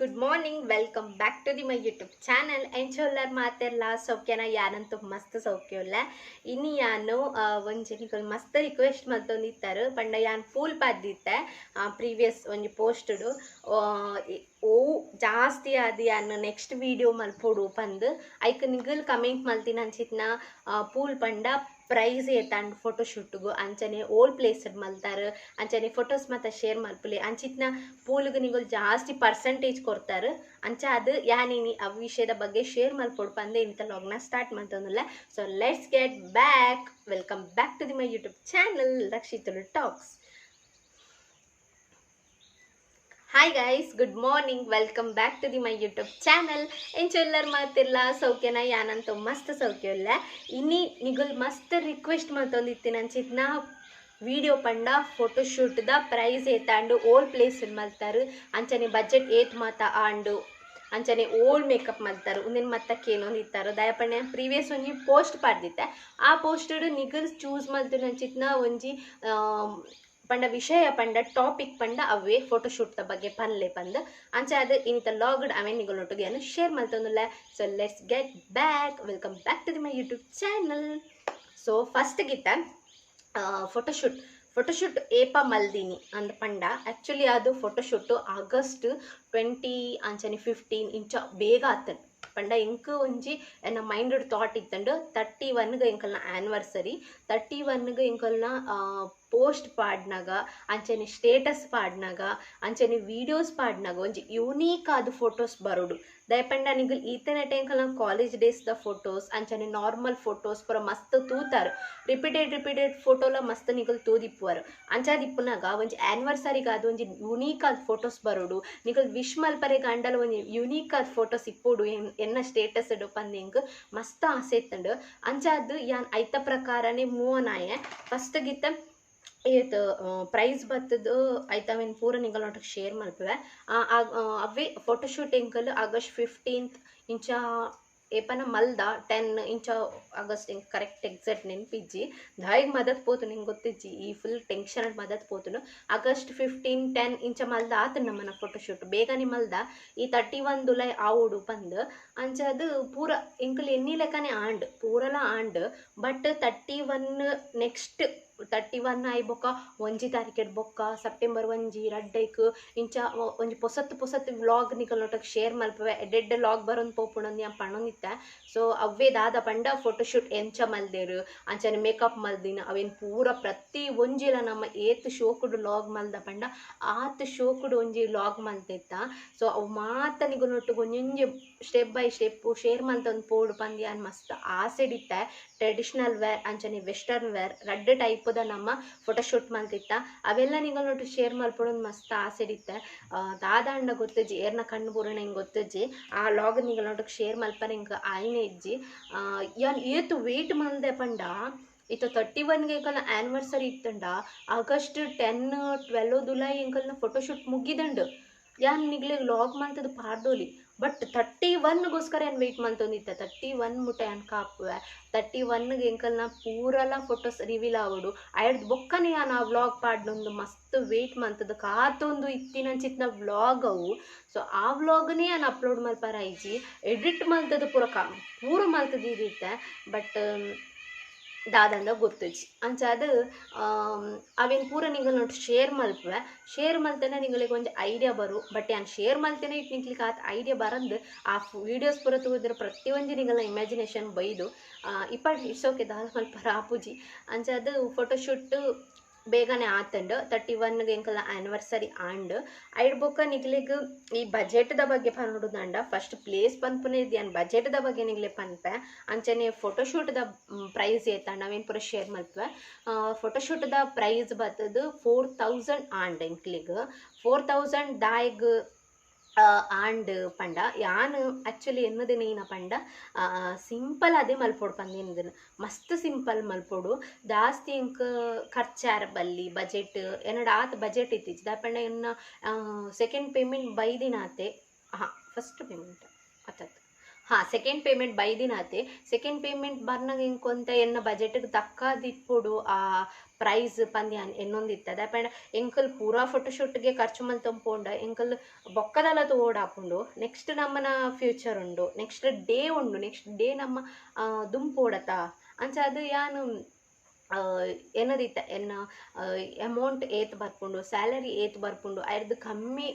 Good morning welcome back to the my YouTube channel ಎಂಚೊಲ್ಲರ್ ಮಾತೆಲ್ಲ ಸೌಖ್ಯನ ಯಾರಂತೂ ಮಸ್ತ್ ಸೌಖ್ಯಲ್ಲ ಇನ್ನು ಯಾನು ಒಂಜಿ ಮಸ್ತ್ ರಿಕ್ವೆಸ್ಟ್ ಮಲ್ತೊಂದಿತ್ತಾರೆ ಪಂಡ ಯಾನ್ ಫೂಲ್ ಪಾದಿತ್ತೆ ಪ್ರೀವಿಯಸ್ ಒಂಜಿ ಪೋಸ್ಟ್ಡು ಓ ಜಾಸ್ತಿ ಆದಿ ಯಾನು ನೆಕ್ಸ್ಟ್ ವಿಡಿಯೋ ಮಲ್ಪೊಡು ಪಂದ್ ಐಕ್ ನಿಗಲ್ ಕಮೆಂಟ್ ಮಲ್ತಿನ ಅಂಚಿತ್ನ ಪೂಲ್ ಪಂಡ ಪ್ರೈಸ್ ಏತಾಂಡ್ ಫೋಟೋಶೂಟ್ಗು ಅಂಚನೆ ಓಲ್ ಪ್ಲೇಸ್ ಮಲ್ತಾರ, ಅಂಚನೆ ಫೋಟೋಸ್ ಮಾತ್ರ ಶೇರ್ ಮಲ್ಪುಲೆ. ಅಂಚಿತ್ನ ಪೂಲ್ಗೆ ನಿಗಲ್ ಜಾಸ್ತಿ ಪರ್ಸೆಂಟೇಜ್ ಕೊಡ್ತಾರೆ. ಅಂಚ ಅದು ಯಾನಿನಿ ಆ ವಿಷಯದ ಬಗ್ಗೆ ಶೇರ್ ಮಲ್ಪೊಡು ಪಂದೆ ಇಂಥ ಲಾಗ್ನ start ಮಾಡ್ತಂದಿಲ್ಲ so let's get back welcome back to the my YouTube channel ರಕ್ಷಿತುಲು talks hi guys good morning welcome back to the my YouTube channel ಎಂಚೆಲ್ಲರ್ ಮಾತಿಲ್ಲ ಸೌಖ್ಯನ, ಯಾನಂತ ಮಸ್ತ್ ಸೌಖ್ಯ ಇಲ್ಲ ಇನ್ನಿ ನಿಗುಲ್ ಮಸ್ತ್ ರಿಕ್ವೆಸ್ಟ್ ಮಾತೊಂದಿತ್ತಿ ನನ್ನ ಚಿತ್ನ. ವಿಡಿಯೋ ಪಂಡ ಫೋಟೋಶೂಟ್ದ ಪ್ರೈಸ್ ಏತಾಂಡು ಓಲ್ ಪ್ಲೇಸ್ ಮಲ್ತಾರು. ಅಂಚನೆ ಬಜೆಟ್ ಏತ್ ಮಾತ ಆಂಡು. ಅಂಚನೆ ಓಲ್ಡ್ ಮೇಕಪ್ ಮಾಡ್ತಾರೆ ಉಂದಿನ ಮತ್ತಕ್ಕೆ ಏನೊಂದು ಇತ್ತಾರು. ದಯಪಣ್ಣೆ ಪ್ರೀವಿಯಸ್ ಒಂಜಿ ಪೋಸ್ಟ್ ಪಾಡ್ದಿತ್ತೆ. ಆ ಪೋಸ್ಟ್ ನಿಗಲ್ ಚೂಸ್ ಮಾಡ್ತು ನನ್ನ ಚಿತ್ನ. ಒಂಜಿ ಪಂಡ ವಿಷಯ, ಪಂಡ ಟಾಪಿಕ್ ಪಂಡ ಅವೇ ಫೋಟೋಶೂಟ್ದ ಬಗ್ಗೆ ಪನ್ಲೆ ಪಂದ್. ಅಂಚೆ ಅದು ಇನ್ನಿತ ಲಾಗ್ಡ್ ಅವೇ ನಿಗಳೊಟ್ಟಿಗೆ ಏನು share ಮಾಡ್ತಂದಿಲ್ಲ. So let's get back welcome back to the my YouTube channel so first ಗಿತ್ತ photoshoot photoshoot ಏಪ ಮಲ್ದಿನಿ ಅಂದ ಪಂಡ. ಆ್ಯಕ್ಚುಲಿ ಅದು ಫೋಟೋಶೂಟ್ ಆಗಸ್ಟ್ ಟ್ವೆಂಟಿ ಅಂಚನೆ ಫಿಫ್ಟೀನ್ ಇಂಚ ಬೇಗ ಆತನ್ ಪಂಡ ಎಂಕ್ ಒಂಜಿ ಎನ್ನ ಮೈಂಡ್ ಥಾಟ್ ಇತ್ತಂಡು ತರ್ಟಿ ಒನ್ಗೆ ಎಂಕಲ್ನ ಆ್ಯನಿವರ್ಸರಿ ತರ್ಟಿ ಒನ್ಗೆ ಎಂಕಲ್ನ ಪೋಸ್ಟ್ ಪಾಡ್ನಾಗ ಅಂಚನೆ ಸ್ಟೇಟಸ್ ಪಾಡ್ನಾಗ ಅಂಚನೆ ವೀಡಿಯೋಸ್ ಪಾಡ್ನಾಗ ಒಂಜಿ ಯೂನೀಕ್ ಆದ ಫೋಟೋಸ್ ಬರೋಡು ದಯಪಂಡ ನಿಗಲ್ ಈತನ ಟೈಂಕಲ್ನ ಕಾಲೇಜ್ ಡೇಸ್ ದ ಫೋಟೋಸ್ ಅಂಚನೆ ನಾರ್ಮಲ್ ಫೋಟೋಸ್ ಪೂರ ಮಸ್ತ್ ತೂತಾರ್. ರಿಪೀಟೆಡ್ ರಿಪೀಟೆಡ್ ಫೋಟೋಲ ಮಸ್ತ್ ನಿಗಲ್ ತೂದಿಪ್ಪುವರು. ಅಂಚಾದಿಪ್ಪುನಾಗ ಒಂಜಿ ಆ್ಯನಿವರ್ಸರಿಗೆ ಅದು ಒಂಜಿ ಯುನೀಕ್ ಆದ ಫೋಟೋಸ್ ಬರೋಡು. ನಿಗಲ್ ವಿಶ್ ಮಲ್ಪರೆ ಗಂಡಲ ಒಂಜಿ ಯುನೀಕ್ ಆದ ಫೋಟೋಸ್ ಇಪ್ಪೋಡು. ಎನ್- ಎನ್ನ ಸ್ಟೇಟಸ್ ಇಡು ಪಂದಿಂಗ್ ಮಸ್ತ್ ಆಸೆ ಇತ್ತಂಡು. ಅಂಚಾದ್ ಯಾನ್ ಐತ ಪ್ರಕಾರನೇ ಮೂವನಾಯೆ. ಫಸ್ಟ್ ಗಿತ್ತ ಏತ್ ಪ್ರೈಸ್ ಬತ್ತದು ಐತವೇನು ಪೂರ ನಿಂಗಲ್ ನೋಟಕ್ಕೆ ಶೇರ್ ಮಲ್ಪುವೆ ಅವೇ ಫೋಟೋಶೂಟ್ ಎಂಕಲ್ ಆಗಸ್ಟ್ ಫಿಫ್ಟೀನ್ತ್ ಇಂಚ ಏಪನ ಮಲ್ದ ಟೆನ್ ಇಂಚ ಆಗಸ್ಟ್ ಇಂಕ್ ಕರೆಕ್ಟ್ ಎಕ್ಸಾಕ್ಟ್ ನೆನ್ಪಿಜ್ಜಿ. ದಾಯಿಗೆ ಮದತ್ ಪೋತು ನಿಂಗೆ ಗೊತ್ತಿಜ್ಜಿ. ಈ ಫುಲ್ ಟೆನ್ಷನ್ ಮದತ್ ಪೋತುನು. ಆಗಸ್ಟ್ ಫಿಫ್ಟೀನ್ ಟೆನ್ ಇಂಚ ಮಲ್ದ ಆತ ನಮ್ಮನ ಫೋಟೋಶೂಟ್ ಬೇಗನೆ ಮಲ್ದ ಈ ತರ್ಟಿ ಒನ್ ದುಲೈ ಆವುಡು ಪಂದ್ ಅಂಚ ಅದು ಪೂರ ಇಂಕಲ್ ಎನ್ನಿ ಲೆಕ್ಕನೇ ಆಂಡ್, ಪೂರಲ and. But thirty one next thirty one ಆಯ್ ಬೊಕ್ಕ, ಒಂಜಿ ತಾರೀಕೆಡ್ ಬೊಕ್ಕ ಸೆಪ್ಟೆಂಬರ್ ಒಂಜಿ ರಡ್ಡೈಕ್ ಇಂಚ ಒಂಜಿ ಪೊಸತ್ತ್ ಪೊಸತ್ ವ್ಲಾಗ್ ನಿಕಲ್ ಶೇರ್ ಮಲ್ಪವೆ. ಎಡ್ಡೆಡ್ಡೆ ಲಾಗ್ ಬರೋನ್ ಪೋಪುಣಂದು ಯಾನ್ ಪಣ್ಣೊಂದಿತ್ತೆ ಸೊ ಅವೇ ದಾದ ಪಂಡ ಫೋಟೋಶೂಟ್ ಎಂಚ ಮಲ್ದೇರು. ಅಂಚನೆ ಮೇಕಪ್ ಮಲ್ದಿನ. ಅವೇನು ಪೂರ ಪ್ರತಿ ಒಂಜಿಲ ನಮ್ಮ ಏತ್ ಶೋಕುಡು ಲಾಗ್ ಮಲ್ದ ಪಂಡ, ಆತ್ ಶೋಕುಡು ಒಂಜಿ ಲಾಗ್ ಮಲ್ತಿತ್ತ. ಸೊ ಅವು ಮಾತ ನಿಗುನೊಟ್ಟಿಗೆ ಒಂಜೊಂಜಿ ಸ್ಟೆಪ್ ಬೈ ಸ್ಟೆಪ್ ಶೇರ್ ಮಲ್ತೊಂದು ಪೋಡು ಪಂದ್ಯ ಮಸ್ತ್ ಆಸೆಡಿತ್ತೆ ಟ್ರೆಡಿಷನಲ್ ವೇರ್ ಅಂಚನೆ ವೆಸ್ಟರ್ನ್ ವೇರ್ ರಡ್ಡ್ ನಮ್ಮ ಫೋಟೋಶೂಟ್ ಮಾಡ್ತಿತ್ತ. ಅವೆಲ್ಲ ನಿಗಲ್ನೊಟ್ಟು ಶೇರ್ ಮಲ್ಪಡೋದು ಮಸ್ತ್ ಆಸೆ ಇರುತ್ತೆ. ದಾದ ಅಣ್ಣ ಗೊತ್ತಜ್ಜಿ ಏರ್ನ ಕಣ್ಣು ಬೂರಣ ಹಿಂಗೆ ಗೊತ್ತಜ್ಜಿ ಆ ಲಾಗ್ ನಿಗಲ್ನೊಟ್ಟಿಗೆ ಶೇರ್ ಮಲ್ಪರ ಹಿಂಗೆ ಆಯ್ನೆ ಇಜ್ಜಿ. ಯಾನ್ ಏತು ವೇಟ್ ಮಲ್ದೆ ಪಂಡ. ಇತ್ತು ತರ್ಟಿ ಒನ್ಗೆ ಎಂಕಲ್ನ ಆ್ಯನಿವರ್ಸರಿ ಇತ್ತಂಡ. ಆಗಸ್ಟ್ ಟೆನ್ ಟ್ವೆಲ್ ದುಲೈ ಇಂಕಲ್ನ ಫೋಟೋಶೂಟ್ ಮುಗಿದಂಡು. ಯಾನ್ ನಿಗ್ಲಿಗ್ ಲಾಗ್ ಮಾಡ್ತದ ಪಾಡ್ದೋಲಿ. ಬಟ್ ತರ್ಟಿ ಒನ್ಗೋಸ್ಕರ ಏನು ವೆಯ್ಟ್ ಮಾಡ್ತೊಂದಿತ್ತೆ ತರ್ಟಿ ಒನ್ ಮುಟ್ಟೆ ಅನ್ ಕಾಪುವೆ. ತರ್ಟಿ ಒನ್ಗೆ ಎಂಕಲ್ನ ಪೂರಲ ಫೋಟೋಸ್ ರಿವೀಲ್ ಆವಡು ಅಯ್ಯಡ್ ಬೊಕ್ಕನೆ ಆ ವ್ಲಾಗ್ ಪಾಡ್ನೊಂದು ಮಸ್ತ್ ವೆಯ್ಟ್ ಮಾಡ್ತದ. ಕಾತೊಂದು ಇತ್ತಿನಂಚಿತ್ನ ವ್ಲಾಗ್ ಅವು. ಸೊ ಆ ವ್ಲಾಗ್ನೇ ನಾನು ಅಪ್ಲೋಡ್ ಮಲ್ಪಾರ ಐಜಿ ಎಡಿಟ್ ಮಾಡ್ತದ ಪೂರ ಕಾ ಪೂರ ಮಾಡ್ತದ ಇದಿತ್ತೆ ಬಟ್ ಗೊತ್ತಜ್ಜಿ ಅಂಚ ಅದು ಅವೇನು ಪೂರ ನಿಂಗಲ್ ನೋಡಿ ಶೇರ್ ಮಲ್ಪವೆ ಶೇರ್ ಮಲ್ತೇನೆ ನಿಂಗಳಿಗೆ ಒಂದು ಐಡಿಯಾ ಬರು. ಬಟ್ ಯಾನ್ ಶೇರ್ ಮಲ್ತೇನೆ ಇಟ್ಟು ನಿಂಕ್ಲಿಕ್ಕೆ ಆತ ಐಡಿಯಾ ಬರಂದು ಆ ವೀಡಿಯೋಸ್ ಪೂರ ತಗೋದ್ರೆ ಪ್ರತಿಯೊಂದು ನಿಂಗಲ್ಲ ಇಮ್ಯಾಜಿನೇಷನ್ ಬೈದು ಇಪ್ಪ ಇಟ್ಸ್ ಓಕೆ ದಾದ ಮಲ್ಪರ ರಾಪುಜಿ ಅಂಚ ಅದು ಫೋಟೋಶೂಟ್ ಬೇಗನೆ ಆತಂಡ್ ತರ್ಟಿ ಒನ್ಗೆ ಎಂಕಲ್ಲ ಆ್ಯನಿವರ್ಸರಿ ಆಂಡ್ ಐಡ್ ಬೊಕ್ಕ ನಿಗ್ಲಿಗ್ ಈ ಬಜೆಟ್ದ ಬಗ್ಗೆ ಪನ್ನೋಡುದಂಡ ಫಸ್ಟ್ ಪ್ಲೇಸ್ ಪನ್ಪುನೆ ಇದ್ಯಾನ್ ಬಜೆಟ್ದ ಬಗ್ಗೆ ನಿಗ್ಲೆ ಪನ್ಪೆ ಅಂಚನೆ ಫೋಟೋಶೂಟ್ದ ಪ್ರೈಸ್ ಏತಂಡ ನಾವೇನು ಪೂರ ಶೇರ್ ಮಲ್ಪೆ ಫೋಟೋಶೂಟ್ದ ಪ್ರೈಸ್ ಬರ್ತದು ಫೋರ್ ತೌಸಂಡ್ ಆಂಡ್ ಎಂಕ್ಲಿಗ್. ಫೋರ್ ತೌಸಂಡ್ ದಾಯ್ಗ್ ಆಂಡ್ ಪಂಡ. ಯಾನು ಆ್ಯಕ್ಚುಲಿ ಎನ್ನದಿನ ಏನ ಪಂಡ? ಸಿಂಪಲ್ ಅದೇ ಮಲ್ಪೊಡು ಪಂದಿನ ಮಸ್ತ್ ಸಿಂಪಲ್ ಮಲ್ಪೊಡು. ಜಾಸ್ತಿ ಇಂಕ್ ಖರ್ಚಾರ, ಬಲ್ಲಿ ಬಜೆಟ್ ಎನ್ನಡ ಆತ್ ಬಜೆಟ್ ಇತ್ತಿಜ್ ದಾಪಂಡ ಇನ್ನ ಸೆಕೆಂಡ್ ಪೇಮೆಂಟ್ ಬೈದಿನ ಆತೆ ಹಾಂ ಫಸ್ಟ್ ಪೇಮೆಂಟ್ ಹಾ ಸೆಕೆಂಡ್ ಪೇಮೆಂಟ್ ಬೈದಿನಾತೆ ಸೆಕೆಂಡ್ ಪೇಮೆಂಟ್ ಬರ್ನಾಗ ಇಂಕೊಂತ ಎನ್ನ ಬಜೆಟ್ಗೆ ತಕ್ಕದಿಪ್ಪುಡು ಆ ಪ್ರೈಸ್ ಪಂದ್ಯ ಎನ್ನೊಂದಿತ್ತದ ಪಂಡ ಎಂಕಲ್ ಪೂರಾ ಫೋಟೋಶೂಟ್ಗೆ ಖರ್ಚು ಮಲ್ತಂಪೋಂಡ ಎಂಕಲ್ ಬೊಕ್ಕದಲ್ಲ ಓಡಾಪುಂಡು ನೆಕ್ಸ್ಟ್ ನಮ್ಮನ ಫ್ಯೂಚರ್ ಉಂಡು. ನೆಕ್ಸ್ಟ್ ಡೇ ಉಂಡು. ನೆಕ್ಸ್ಟ್ ಡೇ ನಮ್ಮ ದುಂಪೋಡತ ಅಂಚ ಅದು ಯಾನು ಆ, ಏನು ಅಮೌಂಟ್ ಏತ್ ಬರ್ಕೊಂಡು ಸ್ಯಾಲರಿ ಏತ್ ಬರ್ಕೊಂಡು ಅರ್ದು ಕಮ್ಮಿ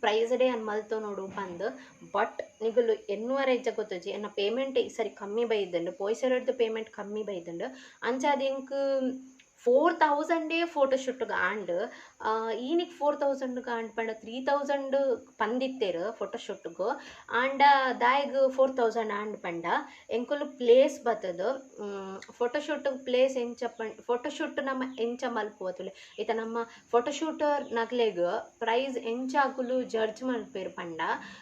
ಪ್ರೈಸ್ಡೇ ಅನ್ ಮಲ್ತೋ ನೋಡು ಬಂದು ಬಟ್ ನಿಗಲು ಎನ್ನುವರ ಇಜ್ಜ ಗೊತ್ತಜ್ಜಿ ಎನ್ನ ಪೇಮೆಂಟ್ ಈ ಸರಿ ಕಮ್ಮಿ ಬೈದಂಡು ಪೋಯ್ಸರದ್ದು ಪೇಮೆಂಟ್ ಕಮ್ಮಿ ಬೈದಂಡು ಅಂಚಾದ ತೌಸಂಡೇ ಫೋಟೋ ಶೂಟ್ಗೆ ಆಂಡ್ ಈನಿಗೆ ಫೋರ್ ತೌಸಂಡ್ಗೆ ಆಂಡ್ ಪಂಡ ತ್ರೀ ತೌಸಂಡ್ ಪಂದಿತ್ತೇರು ಫೋಟೋ ಶೂಟ್ಗೂ ಆಂಡ ದಾಯಗ್ ಫೋರ್ ತೌಸಂಡ್ ಆಂಡ್ ಪಂಡ ಎಂಕುಲು ಪ್ಲೇಸ್ ಬತ್ತದು. ಫೋಟೋಶೂಟ್ ಪ್ಲೇಸ್ ಎಂಚ ಪಂಡ್ ಫೋಟೋಶೂಟ್ ನಮ್ಮ ಎಂಚ ಮಲ್ಪುವತುಲೆ. ಈತ ನಮ್ಮ ಫೋಟೋಶೂಟ್ ನಗ್ಲೆಗ್ ಪ್ರೈಸ್ ಎಂಚ ಎಂಚಾಗುಲು ಜಡ್ಜ್ ಮಲ್ಪೇರು ಪಂಡ.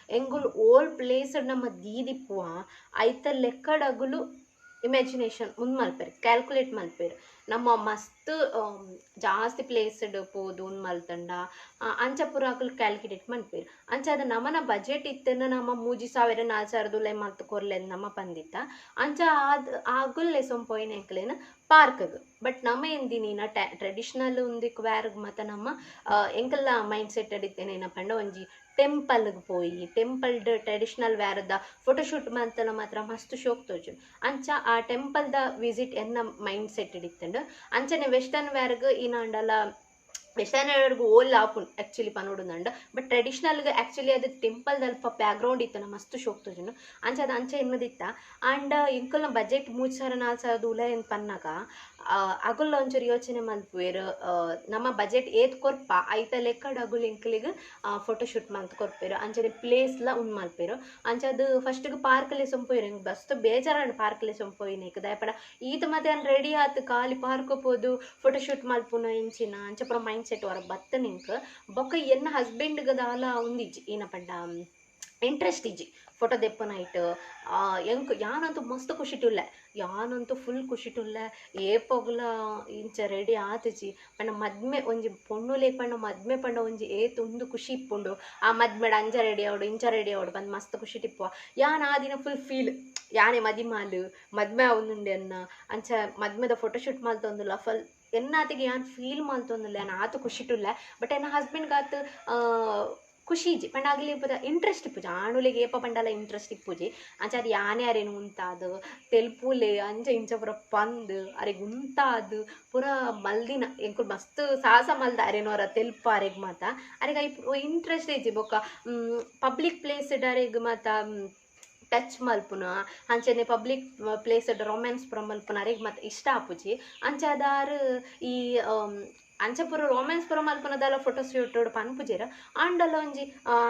ಎಂಗುಲು ಓಲ್ ಪ್ಲೇಸ್ ನಮ್ಮ ದೀದಿಪ್ಪುವ. ಐತ ಲೆಕ್ಕಡಗುಲು ಇಮ್ಯಾಜಿನೇಷನ್ ಮುಂದೆ ಮಲ್ಪೇರಿ ಕ್ಯಾಲ್ಕುಲೇಟ್ ಮಲ್ಪೇರು. ನಮ್ಮ ಮಸ್ತ್ ಜಾಸ್ತಿ ಪ್ಲೇಸ್ಡ್ ಪೋದು ಒಂದು ಮಲ್ತಂಡ ಅಂಚ ಪೂರ ಅಕುಲು ಕ್ಯಾಲ್ಕುಲೇಟ್ ಅಂಚ ಅದು ನಮ್ಮನ ಬಜೆಟ್ ಇತ್ತನ ನಮ್ಮ ಮೂಜಿ ಸಾವಿರ ನಾಲ್ಕು ಸಾವಿರದುಲೆ ಮತ್ತು ಕೊರ್ಲೆ ನಮ್ಮ ಪಂದಿತ್ತ ಅಂಚ ಆದ್ ಆಗುಲ್ಲೆ ಸೊಂಪೊಯ್ನ ಎಂಕ್ಲೇನ ಪಾರ್ಕ್ಗ್. ಬಟ್ ನಮ್ಮ ಎಂದಿನ ಟ್ರೆಡಿಷನಲ್ ಉಂದಿಕ್ ವ್ಯಾರ್ಗ್ ಮತ್ತ ನಮ್ಮ ಎಂಕಲ್ಲ ಮೈಂಡ್ ಸೆಟ್ ಅಡಿತ್ತೇನೆ ಏನಪ್ಪ ಒಂಜಿ ಟೆಂಪಲ್ಗೆ ಪೋಯಿ ಟೆಂಪಲ್ಡ್ ಟ್ರೆಡಿಷನಲ್ ವ್ಯಾರದ ಫೋಟೋಶೂಟ್ ಮಂತಲ ಮಾತ್ರ ಮಸ್ತ್ ಶೋಕ್ ತೋಜು ಅಂಚ ಆ ಟೆಂಪಲ್ದ ವಿಸಿಟ್ ಎನ್ನ ಮೈಂಡ್ ಸೆಟ್ ಇಡಿತ್ತಂಡು ಅಂಚನೆ ವೆಸ್ಟರ್ನ್ ಈನಾಂಡಲ ವೆಸ್ಟರ್ನ್ ವ್ಯಾರ್ಗ್ ಓಲ್ ಆಪುಂಡು ಆ್ಯಕ್ಚುಲಿ ಪನೋಡುಂದಂಡ ಬಟ್ ಟ್ರೆಡಿಷನಲ್ಗೆ ಆ್ಯಕ್ಚುಲಿ ಅದು ಟೆಂಪಲ್ ಬ್ಯಾಗ್ರೌಂಡ್ ಬ್ಯಾಕ್ಗ್ರೌಂಡ್ ಇತ್ತನ ಮಸ್ತ್ ಶೋಕ್ ತೋಜುಂಡು ಅಂಚ ಅದು ಅಂಚ ಎನ್ನದಿತ್ತ ಆಂಡ್ ಇಂಕಲ್ನ ಬಜೆಟ್ ಮೂರು ಸಾವಿರ ನಾಲ್ಕು ಸಾವಿರದ ಉಲ ಏನು ಪನ್ನಾಗ ಅಗುಲ್ ಒಂಚೂರು ಯೋಚನೆ ಮಾಡ್ಬೇರು ನಮ್ಮ ಬಜೆಟ್ ಏತ್ ಕೊರ್ಪ, ಐತ ಲೆಕ್ಕಡ್ ಅಗುಲ್ ಇಂಕಲಿಗೆ ಫೋಟೋಶೂಟ್ ಮಂತ್ ಕೊರ್ಪೇರು. ಅಂಚನೆ ಪ್ಲೇಸ್ಲ ಉಂಡು ಮಾಡ್ಪೇರು ಅಂಚೆ ಅಂಚದು ಫಸ್ಟ್ಗೆ ಪಾರ್ಕಲ್ಲಿ ಸೊಂಪೋಯ್ರು ಹಿಂಗೆ ಬಸ್ತು ಬೇಜಾರಾಂಡ್ ಪಾರ್ಕಲ್ಲಿ ಸೊಂಪೋಯ್ನ ಈಗ. ದಯಪಡ ಈತ ಮತ್ತೆ ರೆಡಿ ಆತು, ಖಾಲಿ ಪಾರ್ಕ್ ಪೋದು ಫೋಟೋಶೂಟ್ ಮಾಡ್ಪುನ ಇಂಚಿನ, ಅಂಚೆ ಮೈಂಡ್ ಸೆಟ್ ವರ ಬತ್ತ ನಿಂಕ್ ಬೊಕ್ಕ ಎನ್ನ ಹಸ್ಬೆಂಡ್ ಗದಾಲ ಉಂದಿಜ್ಜಿ ಏನ ಪಂಡ ಇಂಟ್ರೆಸ್ಟ್ ಇಜ್ಜಿ ಫೋಟೋ ದೆಪ್ಪನೈಟ್ ಎಂಕ್ ಯಾನಂತೂ ಮಸ್ತ್ ಖುಷಿಟುಲ್ಲ. ಯಾನಂತೂ ಫುಲ್ ಖುಷಿಟುಲ್ಲ. ಏಪೊಗ್ಲ ಇಂಚ ರೆಡಿ ಆತಜಿ ಪಂಡ ಮದ್ಮೆ ಒಂಜಿ ಪೊಣ್ಣು ಪಣ್ಣ ಮದ್ಮೆ ಪಂಡ ಒಂಜಿ ಏತ್ ಉಂದು ಖುಷಿ ಇಪ್ಪುಂಡು. ಆ ಮದ್ಮೆಡ ಅಂಜ ರೆಡಿ ಅವಡು ಇಂಚ ರೆಡಿ ಅವಡು ಬಂದು ಮಸ್ತ್ ಖುಷಿ ಟಿಪ್ಪುವ ಯಾನ್ ಆ ದಿನ ಫುಲ್ ಫೀಲ್ ಯಾನೆ ಮದಿ ಮಾಲು ಮದ್ಮೆ ಅವನುಂಡೆ ಅನ್ನ, ಅಂಚ ಮದ್ಮೆದ ಫೋಟೋಶೂಟ್ ಮಾಲ್ತೊಂದುಲ್ಲ ಫುಲ್ ಫೀಲ್ ಮಾಲ್ತೊಂದಿಲ್ಲ ಯಾನ್ ಆತು ಖುಷಿಟುಲ್ಲ. ಬಟ್ ಎನ್ನ ಹಸ್ಬೆಂಡ್ಗೆ ಆತು ಖುಷಿ ಇಜಿ ಪಂಡ ಆಗಲಿ ಇಪ್ಪದ ಇಂಟ್ರೆಸ್ಟ್ ಇಪ್ಪುಜಿ. ಆಣುಲೆಗೆ ಏಪ ಪಂಡಲ ಇಂಟ್ರೆಸ್ಟ್ ಇಪ್ಪುಜಿ. ಅಂಚ ಅದು ಯಾನೆ ಅರೇನು ಉಂತಾದು ತೆಲ್ಪುಲೆ ಅಂಚ ಇಂಚ ಪುರ ಪಂದ್ ಅರೆಗ್ ಉಂತಾದು ಪುರ ಮಲ್ದಿನ. ಎಂಕುಲ್ ಮಸ್ತ್ ಸಾಹಸ ಮಲ್ದ ಅರೆನೋರ ತೆಲ್ಪ ಅರೆಗ್ ಮಾತ. ಅರೆಗ ಇಂಟ್ರೆಸ್ಟ್ ಇಜಿ ಬೊಕ್ಕ ಪಬ್ಲಿಕ್ ಪ್ಲೇಸ್ ಅರೆಗ್ ಮಾತ ಟಚ್ ಮಲ್ಪುನ ಅಂಚನೆ ಪಬ್ಲಿಕ್ ಪ್ಲೇಸ್ ರೊಮ್ಯಾನ್ಸ್ ಪುರ ಮಲ್ಪುನ ಅರೆಗ್ ಮಾತ ಇಷ್ಟ ಆಪುಜಿ. ಅಂಚಾದಾರ್ ಈ ಆಮ್, ರೋಮ್ಯಾನ್ಸ್ ಪೂರ ಮಲ್ಪುನದಲ್ಲ ಫೋಟೋ ಶೂಟ್ ಪನ್ಪುಜೇರ ಆಂಡಲ ಒಂಜಿ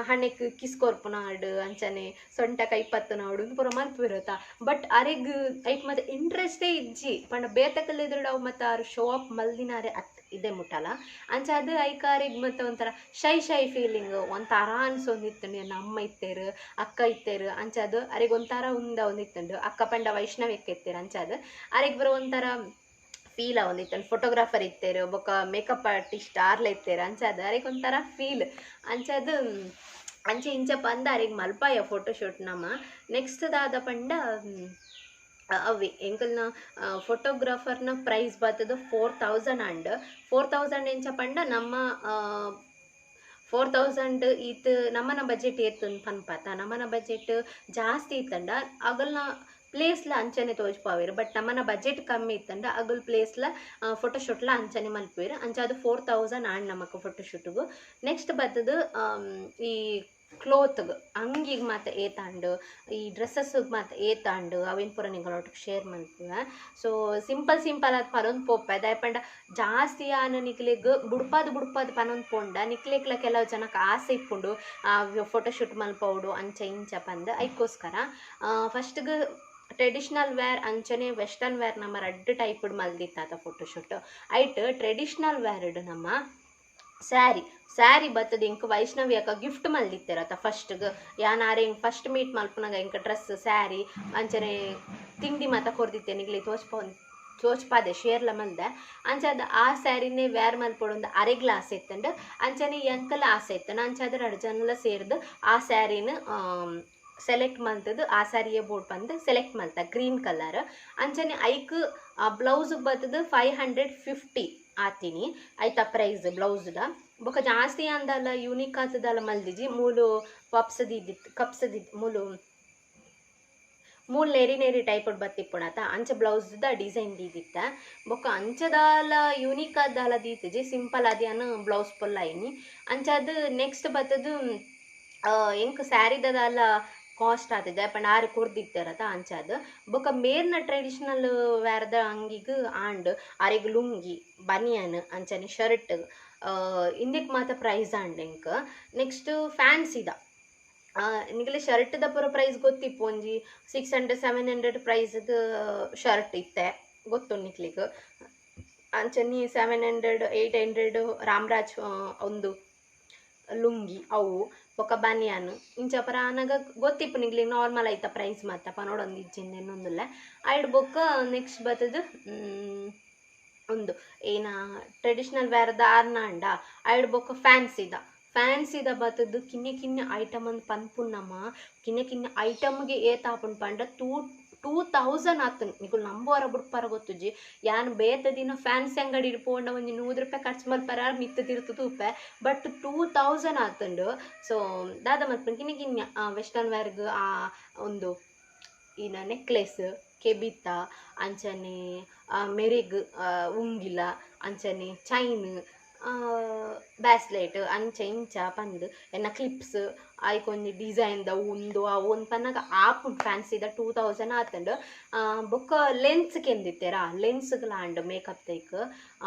ಹಣೆಕ್ ಕಿಸ್ ಕೊರ್ಪುನಾಡ್ ಅಂಚನೆ ಸೊಂಟ ಇಪ್ಪತ್ತು ನಾಡು ಪೂರ ಮಲ್ಪಿರತ್ತ ಬಟ್ ಅರೆಗ್ ಐಕ್ ಮತ್ತೆ ಇಂಟ್ರೆಸ್ಟೇ ಇಜ್ಜಿ. ಪಂಡ ಬೇತಕಲ್ ಎದುರುಡು ಅವು ಮತ್ತೆ ಅವ್ರು ಶೋ ಅಪ್ ಮಲ್ದಿನಾರೆ ಅತ್ ಇದೆ ಮುಟ್ಟಲ್ಲ ಅಂಚ ಅದು ಐಕಾರಿಗೆ ಮತ್ತೆ ಒಂಥರ ಶೈ ಶೈ ಫೀಲಿಂಗ್ ಒಂಥರ ಅನ್ಸೊಂದಿತ್ತು ನನ್ನ ಅಮ್ಮ ಇತ್ತೇರು ಅಕ್ಕ ಇತ್ತೇರು. ಅಂಚ ಅದು ಅರೆಗ್ ಒಂಥರ ಉಂದ ಒಂದಿತ್ತುಂಡು. ಅಕ್ಕ ಪಂಡ ವೈಷ್ಣವ್ಯಕ್ಕೆ ಇತ್ತೇರು ಅಂಚ ಅದು. ಅರೆಗ್ ಬರೋ ಒಂಥರ ಫೀಲ್ ಒಂದಿತ್ತು. ಫೋಟೋಗ್ರಾಫರ್ ಇತ್ತೇರು ಬೊಕ ಮೇಕಪ್ ಆರ್ಟಿಸ್ಟ್ ಆರ್ಲ ಇತ್ತೇರು ಅಂಚಾದ ಅರೆಗ್ ಒಂಥರ ಫೀಲ್ ಅಂಚದು ಅಂಚೆ ಇಂಚ ಪಂದ ಅರೆಗ್ ಮಲ್ಪಾಯ ಫೋಟೋಶೂಟ್ ನಮ್ಮ. ನೆಕ್ಸ್ಟ್ ದಾದ ಪಂಡ ಅವಿ. ಎಂಕಲ್ನ ಫೋಟೋಗ್ರಾಫರ್ನ ಪ್ರೈಸ್ ಬರ್ತದ four thousand and four thousand ಇಂಚ ಪಂಡ ನಮ್ಮ ಫೋರ್ ತೌಸಂಡ್ ಈತ್ ನಮ್ಮನ ಬಜೆಟ್ ಏತ್ ಪನ್ಪಾತ ನಮ್ಮನ ಬಜೆಟ್ ಜಾಸ್ತಿ ಇತ್ತಂಡ. ಅಗಲ್ನ ಪ್ಲೇಸ್ಲ ಅಂಚನೆ ತೋಜ್ಪಾವೇರು ಬಟ್ ನಮ್ಮನ ಬಜೆಟ್ ಕಮ್ಮಿ ಇತ್ತಂಡ ಅಗಲ್ ಪ್ಲೇಸ್ಲ ಫೋಟೋಶೂಟ್ಲ ಅಂಚನೆ ಮಲ್ಪೇರು ಅಂಚ ಅದು ಫೋರ್ ತೌಸಂಡ್ ಆಂಡ್ ನಮಕ್ ಫೋಟೋಶೂಟ್ಗು ನೆಕ್ಸ್ಟ್ ಬರ್ತದ ಈ ಕ್ಲೋತ್ಗ್ ಅಂಗಿಗೆ ಮಾತ್ರ ಏತಾಂಡು, ಈ ಡ್ರೆಸ್ಸಸ್ಗೆ ಮಾತ ಏತಾಂಡು ಅವಿನ್ ಪೂರ ಶೇರ್ ಮಾಡ್ತೀವ. ಸೊ ಸಿಂಪಲ್ ಸಿಂಪಲ್ ಅದು ಪನೊಂದು ಪೋಪ. ದಯಪಂಡ ಜಾಸ್ತಿ ಆನ ನಿಕ್ಲಿಗ್ ಬುಡ್ಪಾದ್ ಬುಡ್ಪಾದ್ ಪನೊಂದು ಪೋಂಡ. ನಿಕ್ಲಿಕ್ಲ ಕೆಲವು ಜನಕ್ಕೆ ಆಸೆ ಇಪ್ಪುಂಡು ಫೋಟೋಶೂಟ್ ಮಲ್ಪೌಡು ಅಂಚ ಇಂಚ ಪಂದ್. ಅದಕ್ಕೋಸ್ಕರ ಫಸ್ಟ್ಗೆ ಟ್ರೆಡಿಷ್ನಲ್ ವೇರ್ ಅಂಚನೆ ವೆಸ್ಟರ್ನ್ ವೇರ್ ನಮ್ಮ ರೆಡ್ ಟೈಪ್ ಮಲ್ದಿತ್ತಾತ ಫೋಟೋಶೂಟ್ ಐಟ್ ಟ್ರೆಡಿಷ್ನಲ್ ವೇರ್ಡ್ ನಮ್ಮ ಸ್ಯಾರಿ ಸ್ಯಾರಿ ಬತ್ತದ ಇಂಕ ವೈಷ್ಣವಿಯಕ ಗಿಫ್ಟ್ ಮಲ್ದಿತ್ತಿರತ್ತ ಫಸ್ಟ್ಗೆ ಯಾನಾರೆ ಹಿಂಗೆ ಫಸ್ಟ್ ಮೀಟ್ ಮಲ್ಪನಾಗ ಇಂಕ ಡ್ರೆಸ್ ಸ್ಯಾರಿ ಅಂಚನೆ ತಿಂಡಿ ಮಾತ ಕೊರ್ದಿತ್ತೆ ನಿಗ್ಲಿ ತೋಚ್ಪ, ತೋಚ್ಪಾದೆ, ಶೇರ್ಲ ಮಲ್ದೆ. ಅಂಚದ ಆ ಸ್ಯಾರಿನೇ ವ್ಯಾರ್ ಮಲ್ಪೊಡೊಂದು ಅರೆಗ್ಲ ಆಸೆ ಇತ್ತಂಡು, ಅಂಚನೆ ಎಂಕಲ ಆಸೆ ಇತ್ತಂಡು, ಅಂಚೆ ಎರಡು ಜನಲ ಸೇರ್ದು ಆ ಸ್ಯಾರಿನ ಸೆಲೆಕ್ಟ್ ಮಲ್ತದ್ದು ಆ ಸಾರಿಯ ಬೋಟ್ ಬಂದು ಸೆಲೆಕ್ಟ್ ಮಲ್ತ ಗ್ರೀನ್ ಕಲರ್ ಅಂಚನೆ ಐಕ್ ಬ್ಲೌಸ್ ಬರ್ತದ ಫೈವ್ ಹಂಡ್ರೆಡ್ ಫಿಫ್ಟಿ ಆತೀನಿ. ಐತ ಪ್ರೈಸ್ ಬ್ಲೌಸ್ದ ಬೊಕ ಜಾಸ್ತಿ ಅಂದಲ್ಲ ಯೂನಿಕ್ ಆತದಲ್ಲ ಮಲ್ದಿಜಿ. ಮೂಲು ಪಪ್ಸದಿದ್ದಿತ್ತು ಕಪ್ಸದಿ ಮೂಲು ಮೂಲ್ ನೇರಿ ನೇರಿ ಟೈಪ್ ಬತ್ತಿಪ್ಪುಣತ ಅಂಚ ಬ್ಲೌಸ್ದ ಡಿಸೈನ್ ದೀದಿತ್ತ. ಬೊಕ್ಕ ಅಂಚದಾಲ ಯೂನಿಕ್ ಆದಲ್ಲ ದೀತಿಜಿ. ಸಿಂಪಲ್ ಅದೇನು ಬ್ಲೌಸ್ ಪೊಲ್ಲ ಅಂಚ ಅದು ನೆಕ್ಸ್ಟ್ ಬತ್ತದು ಎಂಕ್ ಸ್ಯಾರಿದಲ್ಲ ಕಾಸ್ಟ್ ಆತಿದೆ ಪಂಡ ಆರು ಕುರ್ದಿತ್ತಾರತ ಅಂಚಾದ್ ಬೊಕ ಮೇರ್ನ ಟ್ರೆಡಿಷನಲ್ ವೇರ್ದ ಅಂಗಿಗ್ ಆಂಡ್ ಆರೆಗ್ ಲುಂಗಿ, ಬನಿಯನ್, ಅಂಚನೆ ಶರ್ಟ್ ಇಂದಿಕ್ ಮಾತ ಪ್ರೈಸ್ ಆಂಡ್ ಎಂಕ್ ನೆಕ್ಸ್ಟ್ ಫ್ಯಾನ್ಸಿದ ನಿಗಲೆ ಶರ್ಟ್ದ ಪೂರ ಪ್ರೈಸ್ ಗೊತ್ತಿಪ್ಪು. ಒಂಜಿ ಸಿಕ್ಸ್ ಹಂಡ್ರೆಡ್ ಸೆವೆನ್ ಹಂಡ್ರೆಡ್ ಪ್ರೈಸ್ದು ಶರ್ಟ್ ಇತ್ತೆ. ಗೊತ್ತು ನಿಕ್ಲಿಗ್. ಅಂಚನಿ seven hundred eight hundred Ramraj ಒಂದು ಲುಂಗಿ, ಅವು. ಬೊಕ ಬನಿಯನ್ ಇಂಚ ಪರ ಆನಾಗ ಗೊತ್ತಿಪ್ಪು ನಿಗ್ಲಿ ನಾರ್ಮಲ್ ಐತ ಪ್ರೈಸ್ ಮಾತ ಪನೋಡೊಂದು ಇಜ್ಜಿಂದ ಇನ್ನೊಂದಿಲ್ಲ ಐಡ್ ಬೊಕ್ಕ ನೆಕ್ಸ್ಟ್ ಬರ್ತದು ಮ್, ಒಂದು ಏನ ಟ್ರೆಡಿಷನಲ್ ವೇರ್ದ ಆರ್ನಾಂಡ ಐಡ್ ಬೊಕ್ಕ ಫ್ಯಾನ್ಸಿದ ಫ್ಯಾನ್ಸಿದ ಬತ್ತದು ಕಿನ್ನೆ ಕಿನ್ನೆ ಐಟಮ್ ಅಂದ್ ಪನ್ಪುನ್ನಮ್ಮ ಕಿನ್ನೆ ಕಿನ್ನೆ ಐಟಮ್ಗೆ ಏತ್ ಆಪುಂಡು ಪಂಡ ಟೂ ಟೂ ತೌಸಂಡ್ ಆತನ್ ನಿಕುಲ್ ನಂಬೋರ ಬುಡ್ಪರ ಗೊತ್ತುಜಿ ಯಾನ್ ಬೇತ ದಿನ ಫ್ಯಾನ್ಸಿ ಅಂಗಡಿ ಪೋಂಡ ಒಂಜಿ ನೂರು ರೂಪಾಯಿ ಖರ್ಚು ಮಲ್ಪರ ಮಿತ್ತದಿರ್ತು ತೂಪೆ ಬಟ್ ಟೂ ತೌಸಂಡ್ ಆತುಂಡು. ಸೊ ದಾದ ಮಲ್ಪನ್ ಕಿನ್ನೆ ಕಿನ್ನೆ ವೆಸ್ಟರ್ನ್ ವೇರ್ಗ್ ಆ ಒಂದು ಇನ ನೆಕ್ಲೆಸ್ ಕೆಬಿತ್ತ ಅಂಚನೆ ಮೆರಿಗ್ ಉಂಗಿಲ, ಅಂಚನೆ ಚೈನ್ ಬ್ಯಾಸ್ಲೆಟ್ ಅಂಚ ಪಂದ್ ಎನ್ನ ಕ್ಲಿಪ್ಸ್ ಆಯ್ಕೊಂದು ಡಿಸೈನ್ದ ಉಂದು ಅವು ಒಂದು ಪನ್ನಾಗ ಆಪುಂಡು ಫ್ಯಾನ್ಸಿದ ಟೂ ತೌಸಂಡ್ ಆತಂಡು ಬೊಕ್ಕ ಲೆನ್ಸ್ ಕೆಂದಿತ್ತೇರ ಲೆನ್ಸ್ಗಳಾಂಡ್ ಮೇಕಪ್ ತೈಕ್